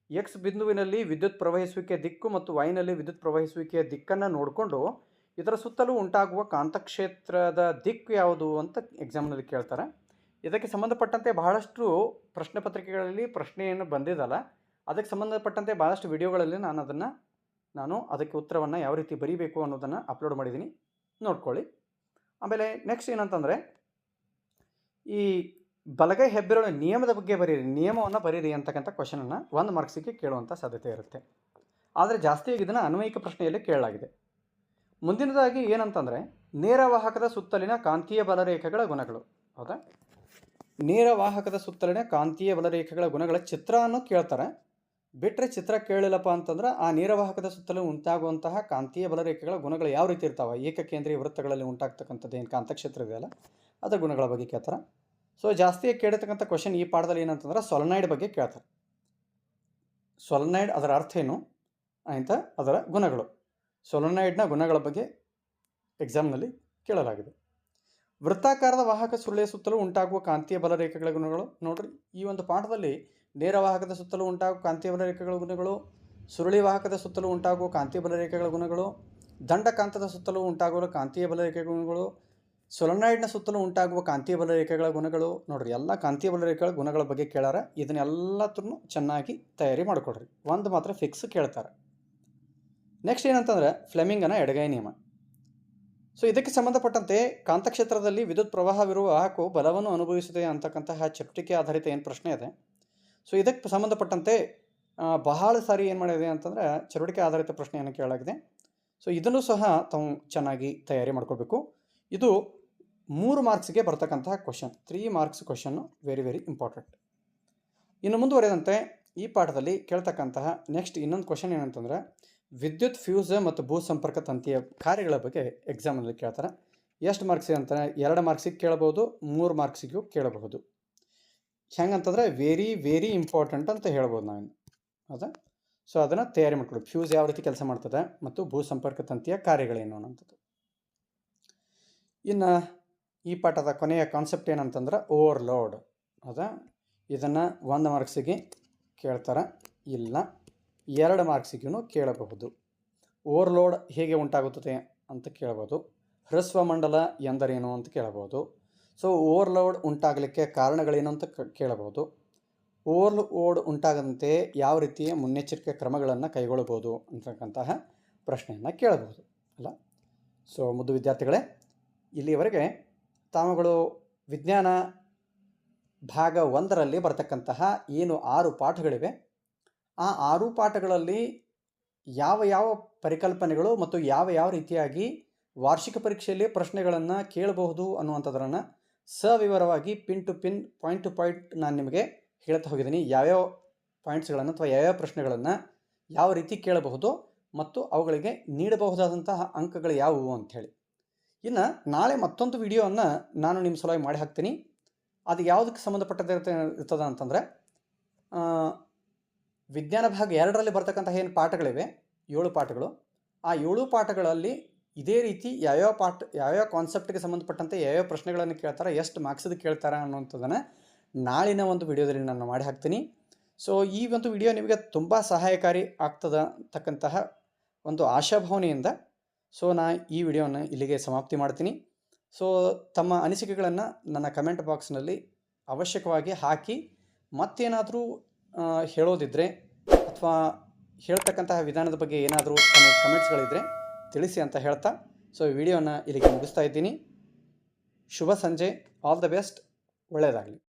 ಎಕ್ಸ್ ಬಿಂದುವಿನಲ್ಲಿ ವಿದ್ಯುತ್ ಪ್ರವಹಿಸುವಿಕೆ ದಿಕ್ಕು ಮತ್ತು ವೈನಲ್ಲಿ ವಿದ್ಯುತ್ ಪ್ರವಹಿಸುವಿಕೆಯ ದಿಕ್ಕನ್ನು ನೋಡಿಕೊಂಡು ಇದರ ಸುತ್ತಲೂ ಉಂಟಾಗುವ ಕಾಂತಕ್ಷೇತ್ರದ ದಿಕ್ಕು ಯಾವುದು ಅಂತ ಎಕ್ಸಾಮ್ನಲ್ಲಿ ಕೇಳ್ತಾರೆ. ಇದಕ್ಕೆ ಸಂಬಂಧಪಟ್ಟಂತೆ ಬಹಳಷ್ಟು ಪ್ರಶ್ನೆ ಪತ್ರಿಕೆಗಳಲ್ಲಿ ಪ್ರಶ್ನೆಯನ್ನು ಬಂದಿದ್ದಲ್ಲ ಅದಕ್ಕೆ ಸಂಬಂಧಪಟ್ಟಂತೆ ಭಾಳಷ್ಟು ವಿಡಿಯೋಗಳಲ್ಲಿ ನಾನು ಅದನ್ನು, ನಾನು ಅದಕ್ಕೆ ಉತ್ತರವನ್ನು ಯಾವ ರೀತಿ ಬರೀಬೇಕು ಅನ್ನೋದನ್ನು ಅಪ್ಲೋಡ್ ಮಾಡಿದ್ದೀನಿ. ನೋಡ್ಕೊಳ್ಳಿ. ಆಮೇಲೆ ನೆಕ್ಸ್ಟ್ ಏನಂತಂದರೆ ಈ ಬಲಗೈ ಹೆಬ್ಬೆರಳು ನಿಯಮದ ಬಗ್ಗೆ ಬರೀರಿ, ನಿಯಮವನ್ನು ಬರೀರಿ ಅಂತಕ್ಕಂಥ ಕ್ವಶನನ್ನು ಒಂದು ಮಾರ್ಕ್ಸಿಗೆ ಕೇಳುವಂಥ ಸಾಧ್ಯತೆ ಇರುತ್ತೆ. ಆದರೆ ಜಾಸ್ತಿ ಇದನ್ನು ಅನ್ವಯಿಕ ಪ್ರಶ್ನೆಯಲ್ಲಿ ಕೇಳಲಾಗಿದೆ. ಮುಂದಿನದಾಗಿ ಏನಂತಂದರೆ ನೇರವಾಹಕದ ಸುತ್ತಲಿನ ಕಾಂತೀಯ ಬಲರೇಖೆಗಳ ಗುಣಗಳು. ಹೌದಾ? ನೇರವಾಹಕದ ಸುತ್ತಲಿನ ಕಾಂತೀಯ ಬಲರೇಖೆಗಳ ಗುಣಗಳ ಚಿತ್ರವನ್ನು ಕೇಳ್ತಾರೆ. ಬಿಟ್ಟರೆ ಚಿತ್ರ ಕೇಳಿಲ್ಲಪ್ಪ ಅಂತಂದ್ರೆ ಆ ನೇರವಾಹಕದ ಸುತ್ತಲೂ ಉಂಟಾಗುವಂತಹ ಕಾಂತೀಯ ಬಲರೇಖೆಗಳ ಗುಣಗಳು ಯಾವ ರೀತಿ ಇರ್ತಾವೆ? ಏಕಕೇಂದ್ರೀಯ ವೃತ್ತಗಳಲ್ಲಿ ಉಂಟಾಗ್ತಕ್ಕಂಥದ್ದು ಏನು ಕಾಂತಕ್ಷೇತ್ರ ಇದೆಯಲ್ಲ ಅದರ ಗುಣಗಳ ಬಗ್ಗೆ ಕೇಳ್ತಾರೆ. ಸೊ ಜಾಸ್ತಿಯಾಗಿ ಕೇಳಿರ್ತಕ್ಕಂಥ ಕ್ವಶನ್ ಈ ಪಾಠದಲ್ಲಿ ಏನಂತಂದ್ರೆ ಸೊಲನೈಡ್ ಬಗ್ಗೆ ಕೇಳ್ತಾರೆ. ಸೊಲನೈಡ್ ಅದರ ಅರ್ಥ ಏನು? ಅಂತ ಅದರ ಗುಣಗಳು. ಸೊಲನೈಡ್ನ ಗುಣಗಳ ಬಗ್ಗೆ ಎಕ್ಸಾಮ್ನಲ್ಲಿ ಕೇಳಲಾಗಿದೆ. ವೃತ್ತಾಕಾರದ ವಾಹಕ ಸುರುಳಿಯ ಸುತ್ತಲೂ ಉಂಟಾಗುವ ಕಾಂತೀಯ ಬಲರೇಖೆಗಳ ಗುಣಗಳು. ನೋಡ್ರಿ, ಈ ಒಂದು ಪಾಠದಲ್ಲಿ ನೇರ ವಾಹಕದ ಸುತ್ತಲೂ ಉಂಟಾಗುವ ಕಾಂತೀಯ ಬಲರೇಖೆಗಳ ಗುಣಗಳು, ಸುರುಳಿ ವಾಹಕದ ಸುತ್ತಲೂ ಉಂಟಾಗುವ ಕಾಂತೀಯ ಬಲರೇಖೆಗಳ ಗುಣಗಳು, ದಂಡಕಾಂತದ ಸುತ್ತಲೂ ಉಂಟಾಗುವ ಕಾಂತೀಯ ಬಲರೇಖೆಗಳ ಗುಣಗಳು ಸೊಲನಾಯ್ಡ್ನ ಸುತ್ತಲೂ ಉಂಟಾಗುವ ಕಾಂತೀಯ ಬಲರೇಖೆಗಳ ಗುಣಗಳು ನೋಡ್ರಿ, ಎಲ್ಲ ಕಾಂತೀಯ ಬಲರೇಖೆಗಳ ಗುಣಗಳ ಬಗ್ಗೆ ಕೇಳಾರ ಇದನ್ನೆಲ್ಲತ್ರನ್ನು ಚೆನ್ನಾಗಿ ತಯಾರಿ ಮಾಡಿಕೊಡ್ರಿ. ಒಂದು ಮಾತ್ರ ಫಿಕ್ಸ್ ಕೇಳ್ತಾರೆ. ನೆಕ್ಸ್ಟ್ ಏನಂತಂದ್ರೆ, ಫ್ಲೆಮಿಂಗನ ಎಡಗೈ ನಿಯಮ. ಸೊ ಇದಕ್ಕೆ ಸಂಬಂಧಪಟ್ಟಂತೆ ಕಾಂತಕ್ಷೇತ್ರದಲ್ಲಿ ವಿದ್ಯುತ್ ಪ್ರವಾಹವಿರುವ ಹಾಕು ಬಲವನ್ನು ಅನುಭವಿಸಿದೆ ಅಂತಕ್ಕಂತಹ ಚಪ್ಟಿಕೆ ಆಧಾರಿತ ಏನು ಪ್ರಶ್ನೆ ಇದೆ. ಸೊ ಇದಕ್ಕೆ ಸಂಬಂಧಪಟ್ಟಂತೆ ಬಹಳ ಸಾರಿ ಏನು ಮಾಡಿದೆ ಅಂತಂದರೆ, ಚಟುವಟಿಕೆ ಆಧಾರಿತ ಪ್ರಶ್ನೆಯನ್ನು ಕೇಳಲಾಗಿದೆ. ಸೊ ಇದನ್ನು ಸಹ ತಾವು ಚೆನ್ನಾಗಿ ತಯಾರಿ ಮಾಡ್ಕೋಬೇಕು ಇದು ಮೂರು ಮಾರ್ಕ್ಸ್ಗೆ ಬರ್ತಕ್ಕಂತಹ ಕ್ವಶನ್ ತ್ರೀ ಮಾರ್ಕ್ಸ್ ಕ್ವಶನ್ನು ವೆರಿ ವೆರಿ ಇಂಪಾರ್ಟೆಂಟ್ ಇನ್ನು ಮುಂದುವರೆದಂತೆ ಈ ಪಾಠದಲ್ಲಿ ಕೇಳ್ತಕ್ಕಂತಹ ನೆಕ್ಸ್ಟ್ ಇನ್ನೊಂದು ಕ್ವಶನ್ ಏನಂತಂದರೆ, ವಿದ್ಯುತ್ ಫ್ಯೂಸ್ ಮತ್ತು ಭೂ ಸಂಪರ್ಕ ತಂತಿಯ ಕಾರ್ಯಗಳ ಬಗ್ಗೆ ಎಕ್ಸಾಮಲ್ಲಿ ಕೇಳ್ತಾರೆ. ಎಷ್ಟು ಮಾರ್ಕ್ಸಿಗೆ ಅಂತ ಎರಡು ಮಾರ್ಕ್ಸಿಗೆ ಕೇಳಬಹುದು ಮೂರು ಮಾರ್ಕ್ಸಿಗೂ ಕೇಳಬಹುದು. ಹೆಂಗಂತಂದರೆ ವೆರಿ ವೆರಿ ಇಂಪಾರ್ಟೆಂಟ್ ಅಂತ ಹೇಳ್ಬೋದು ನಾವಿನ್ನು. ಹೌದಾ? ಸೊ ಅದನ್ನು ತಯಾರಿ ಮಾಡ್ಕೊಳ್ಳಿ. ಫ್ಯೂಸ್ ಯಾವ ರೀತಿ ಕೆಲಸ ಮಾಡ್ತದೆ ಮತ್ತು ಭೂ ಸಂಪರ್ಕ ತಂತಿಯ ಕಾರ್ಯಗಳೇನು ಅನ್ನೋಂಥದ್ದು ಇನ್ನು ಈ ಪಾಠದ ಕೊನೆಯ ಕಾನ್ಸೆಪ್ಟ್ ಏನಂತಂದ್ರೆ ಓವರ್ಲೋಡ್ ಹೌದಾ? ಇದನ್ನು ಒಂದು ಮಾರ್ಕ್ಸಿಗೆ ಕೇಳ್ತಾರೆ? ಇಲ್ಲ. ಎರಡು ಮಾರ್ಕ್ಸಿಗೂ ಕೇಳಬಹುದು. ಓವರ್ಲೋಡ್ ಹೇಗೆ ಉಂಟಾಗುತ್ತದೆ ಅಂತ ಕೇಳ್ಬೋದು. ಹ್ರಸ್ವ ಮಂಡಲ ಎಂದರೇನು ಅಂತ ಕೇಳಬಹುದು ಸೊ ಓವರ್ಲೋಡ್ ಉಂಟಾಗಲಿಕ್ಕೆ ಕಾರಣಗಳೇನು ಅಂತ ಕೇಳಬಹುದು ಓವರ್ಲೋಡ್ ಉಂಟಾಗದಂತೆ ಯಾವ ರೀತಿಯ ಮುನ್ನೆಚ್ಚರಿಕೆ ಕ್ರಮಗಳನ್ನು ಕೈಗೊಳ್ಳಬಹುದು ಅಂತಕ್ಕಂತಹ ಪ್ರಶ್ನೆಯನ್ನು ಕೇಳಬಹುದು ಅಲ್ಲ? ಸೊ ಮುದ್ದು ವಿದ್ಯಾರ್ಥಿಗಳೇ ಇಲ್ಲಿಯವರೆಗೆ ತಾವುಗಳು ವಿಜ್ಞಾನ ಭಾಗ ಒಂದರಲ್ಲಿ ಬರತಕ್ಕಂತಹ ಏನು ಆರು ಪಾಠಗಳಿವೆ. ಆ ಆರು ಪಾಠಗಳಲ್ಲಿ ಯಾವ ಯಾವ ಪರಿಕಲ್ಪನೆಗಳು ಮತ್ತು ಯಾವ ಯಾವ ರೀತಿಯಾಗಿ ವಾರ್ಷಿಕ ಪರೀಕ್ಷೆಯಲ್ಲಿ ಪ್ರಶ್ನೆಗಳನ್ನು ಕೇಳಬಹುದು ಅನ್ನುವಂಥದ್ರನ್ನು ಸವಿವರವಾಗಿ pin to pin, point to point ನಾನು ನಿಮಗೆ ಹೇಳ್ತಾ ಹೋಗಿದ್ದೀನಿ. ಯಾವ್ಯಾವ ಪಾಯಿಂಟ್ಸ್ಗಳನ್ನು ಅಥವಾ ಯಾವ್ಯಾವ ಪ್ರಶ್ನೆಗಳನ್ನು ಯಾವ ರೀತಿ ಕೇಳಬಹುದು ಮತ್ತು ಅವುಗಳಿಗೆ ನೀಡಬಹುದಾದಂತಹ ಅಂಕಗಳು ಯಾವುವು ಅಂಥೇಳಿ. ಇನ್ನು ನಾಳೆ ಮತ್ತೊಂದು ವಿಡಿಯೋವನ್ನು ನಾನು ನಿಮ್ಮ ಸಲುವಾಗಿ ಮಾಡಿ ಹಾಕ್ತೀನಿ. ಅದು ಯಾವುದಕ್ಕೆ ಸಂಬಂಧಪಟ್ಟದಿರುತ್ತೆ ಇರ್ತದ ಅಂತಂದರೆ ವಿಜ್ಞಾನ ಭಾಗ ಎರಡರಲ್ಲಿ ಬರ್ತಕ್ಕಂತಹ ಏನು ಪಾಠಗಳಿವೆ, ಏಳು ಪಾಠಗಳು. ಆ ಏಳು ಪಾಠಗಳಲ್ಲಿ ಇದೇ ರೀತಿ ಯಾವ್ಯಾವ ಪಾಠ, ಯಾವ್ಯಾವ ಕಾನ್ಸೆಪ್ಟ್ಗೆ ಸಂಬಂಧಪಟ್ಟಂತೆ ಯಾವ್ಯಾವ ಪ್ರಶ್ನೆಗಳನ್ನು ಕೇಳ್ತಾರೆ, ಎಷ್ಟು ಮಾರ್ಕ್ಸದು ಕೇಳ್ತಾರೆ ಅನ್ನೋಂಥದ್ದನ್ನು ನಾಳಿನ ಒಂದು ವಿಡಿಯೋದಲ್ಲಿ ನಾನು ಮಾಡಿ ಹಾಕ್ತೀನಿ. ಸೊ ಈ ಒಂದು ವಿಡಿಯೋ ನಿಮಗೆ ತುಂಬ ಸಹಾಯಕಾರಿ ಆಗ್ತದ ಅಂತಕ್ಕಂತಹ ಒಂದು ಆಶಾಭಾವನೆಯಿಂದ ಸೊ ನಾ ಈ ವಿಡಿಯೋನ ಇಲ್ಲಿಗೆ ಸಮಾಪ್ತಿ ಮಾಡ್ತೀನಿ. ಸೊ ತಮ್ಮ ಅನಿಸಿಕೆಗಳನ್ನು ನನ್ನ ಕಮೆಂಟ್ ಬಾಕ್ಸ್ನಲ್ಲಿ ಅವಶ್ಯಕವಾಗಿ ಹಾಕಿ ಮತ್ತೇನಾದರೂ ಹೇಳೋದಿದ್ದರೆ ಅಥವಾ ಹೇಳ್ತಕ್ಕಂತಹ ವಿಧಾನದ ಬಗ್ಗೆ ಏನಾದರೂ ತಮ್ಮ ಕಮೆಂಟ್ಸ್ಗಳಿದ್ದರೆ ತಿಳಿಸಿ ಅಂತ ಹೇಳ್ತಾ ಸೊ ಈ ವಿಡಿಯೋನ ಇಲ್ಲಿಗೆ ಮುಗಿಸ್ತಾ ಇದ್ದೀನಿ. ಶುಭ ಸಂಜೆ. ಆಲ್ ದ ಬೆಸ್ಟ್ ಒಳ್ಳೆಯದಾಗಲಿ.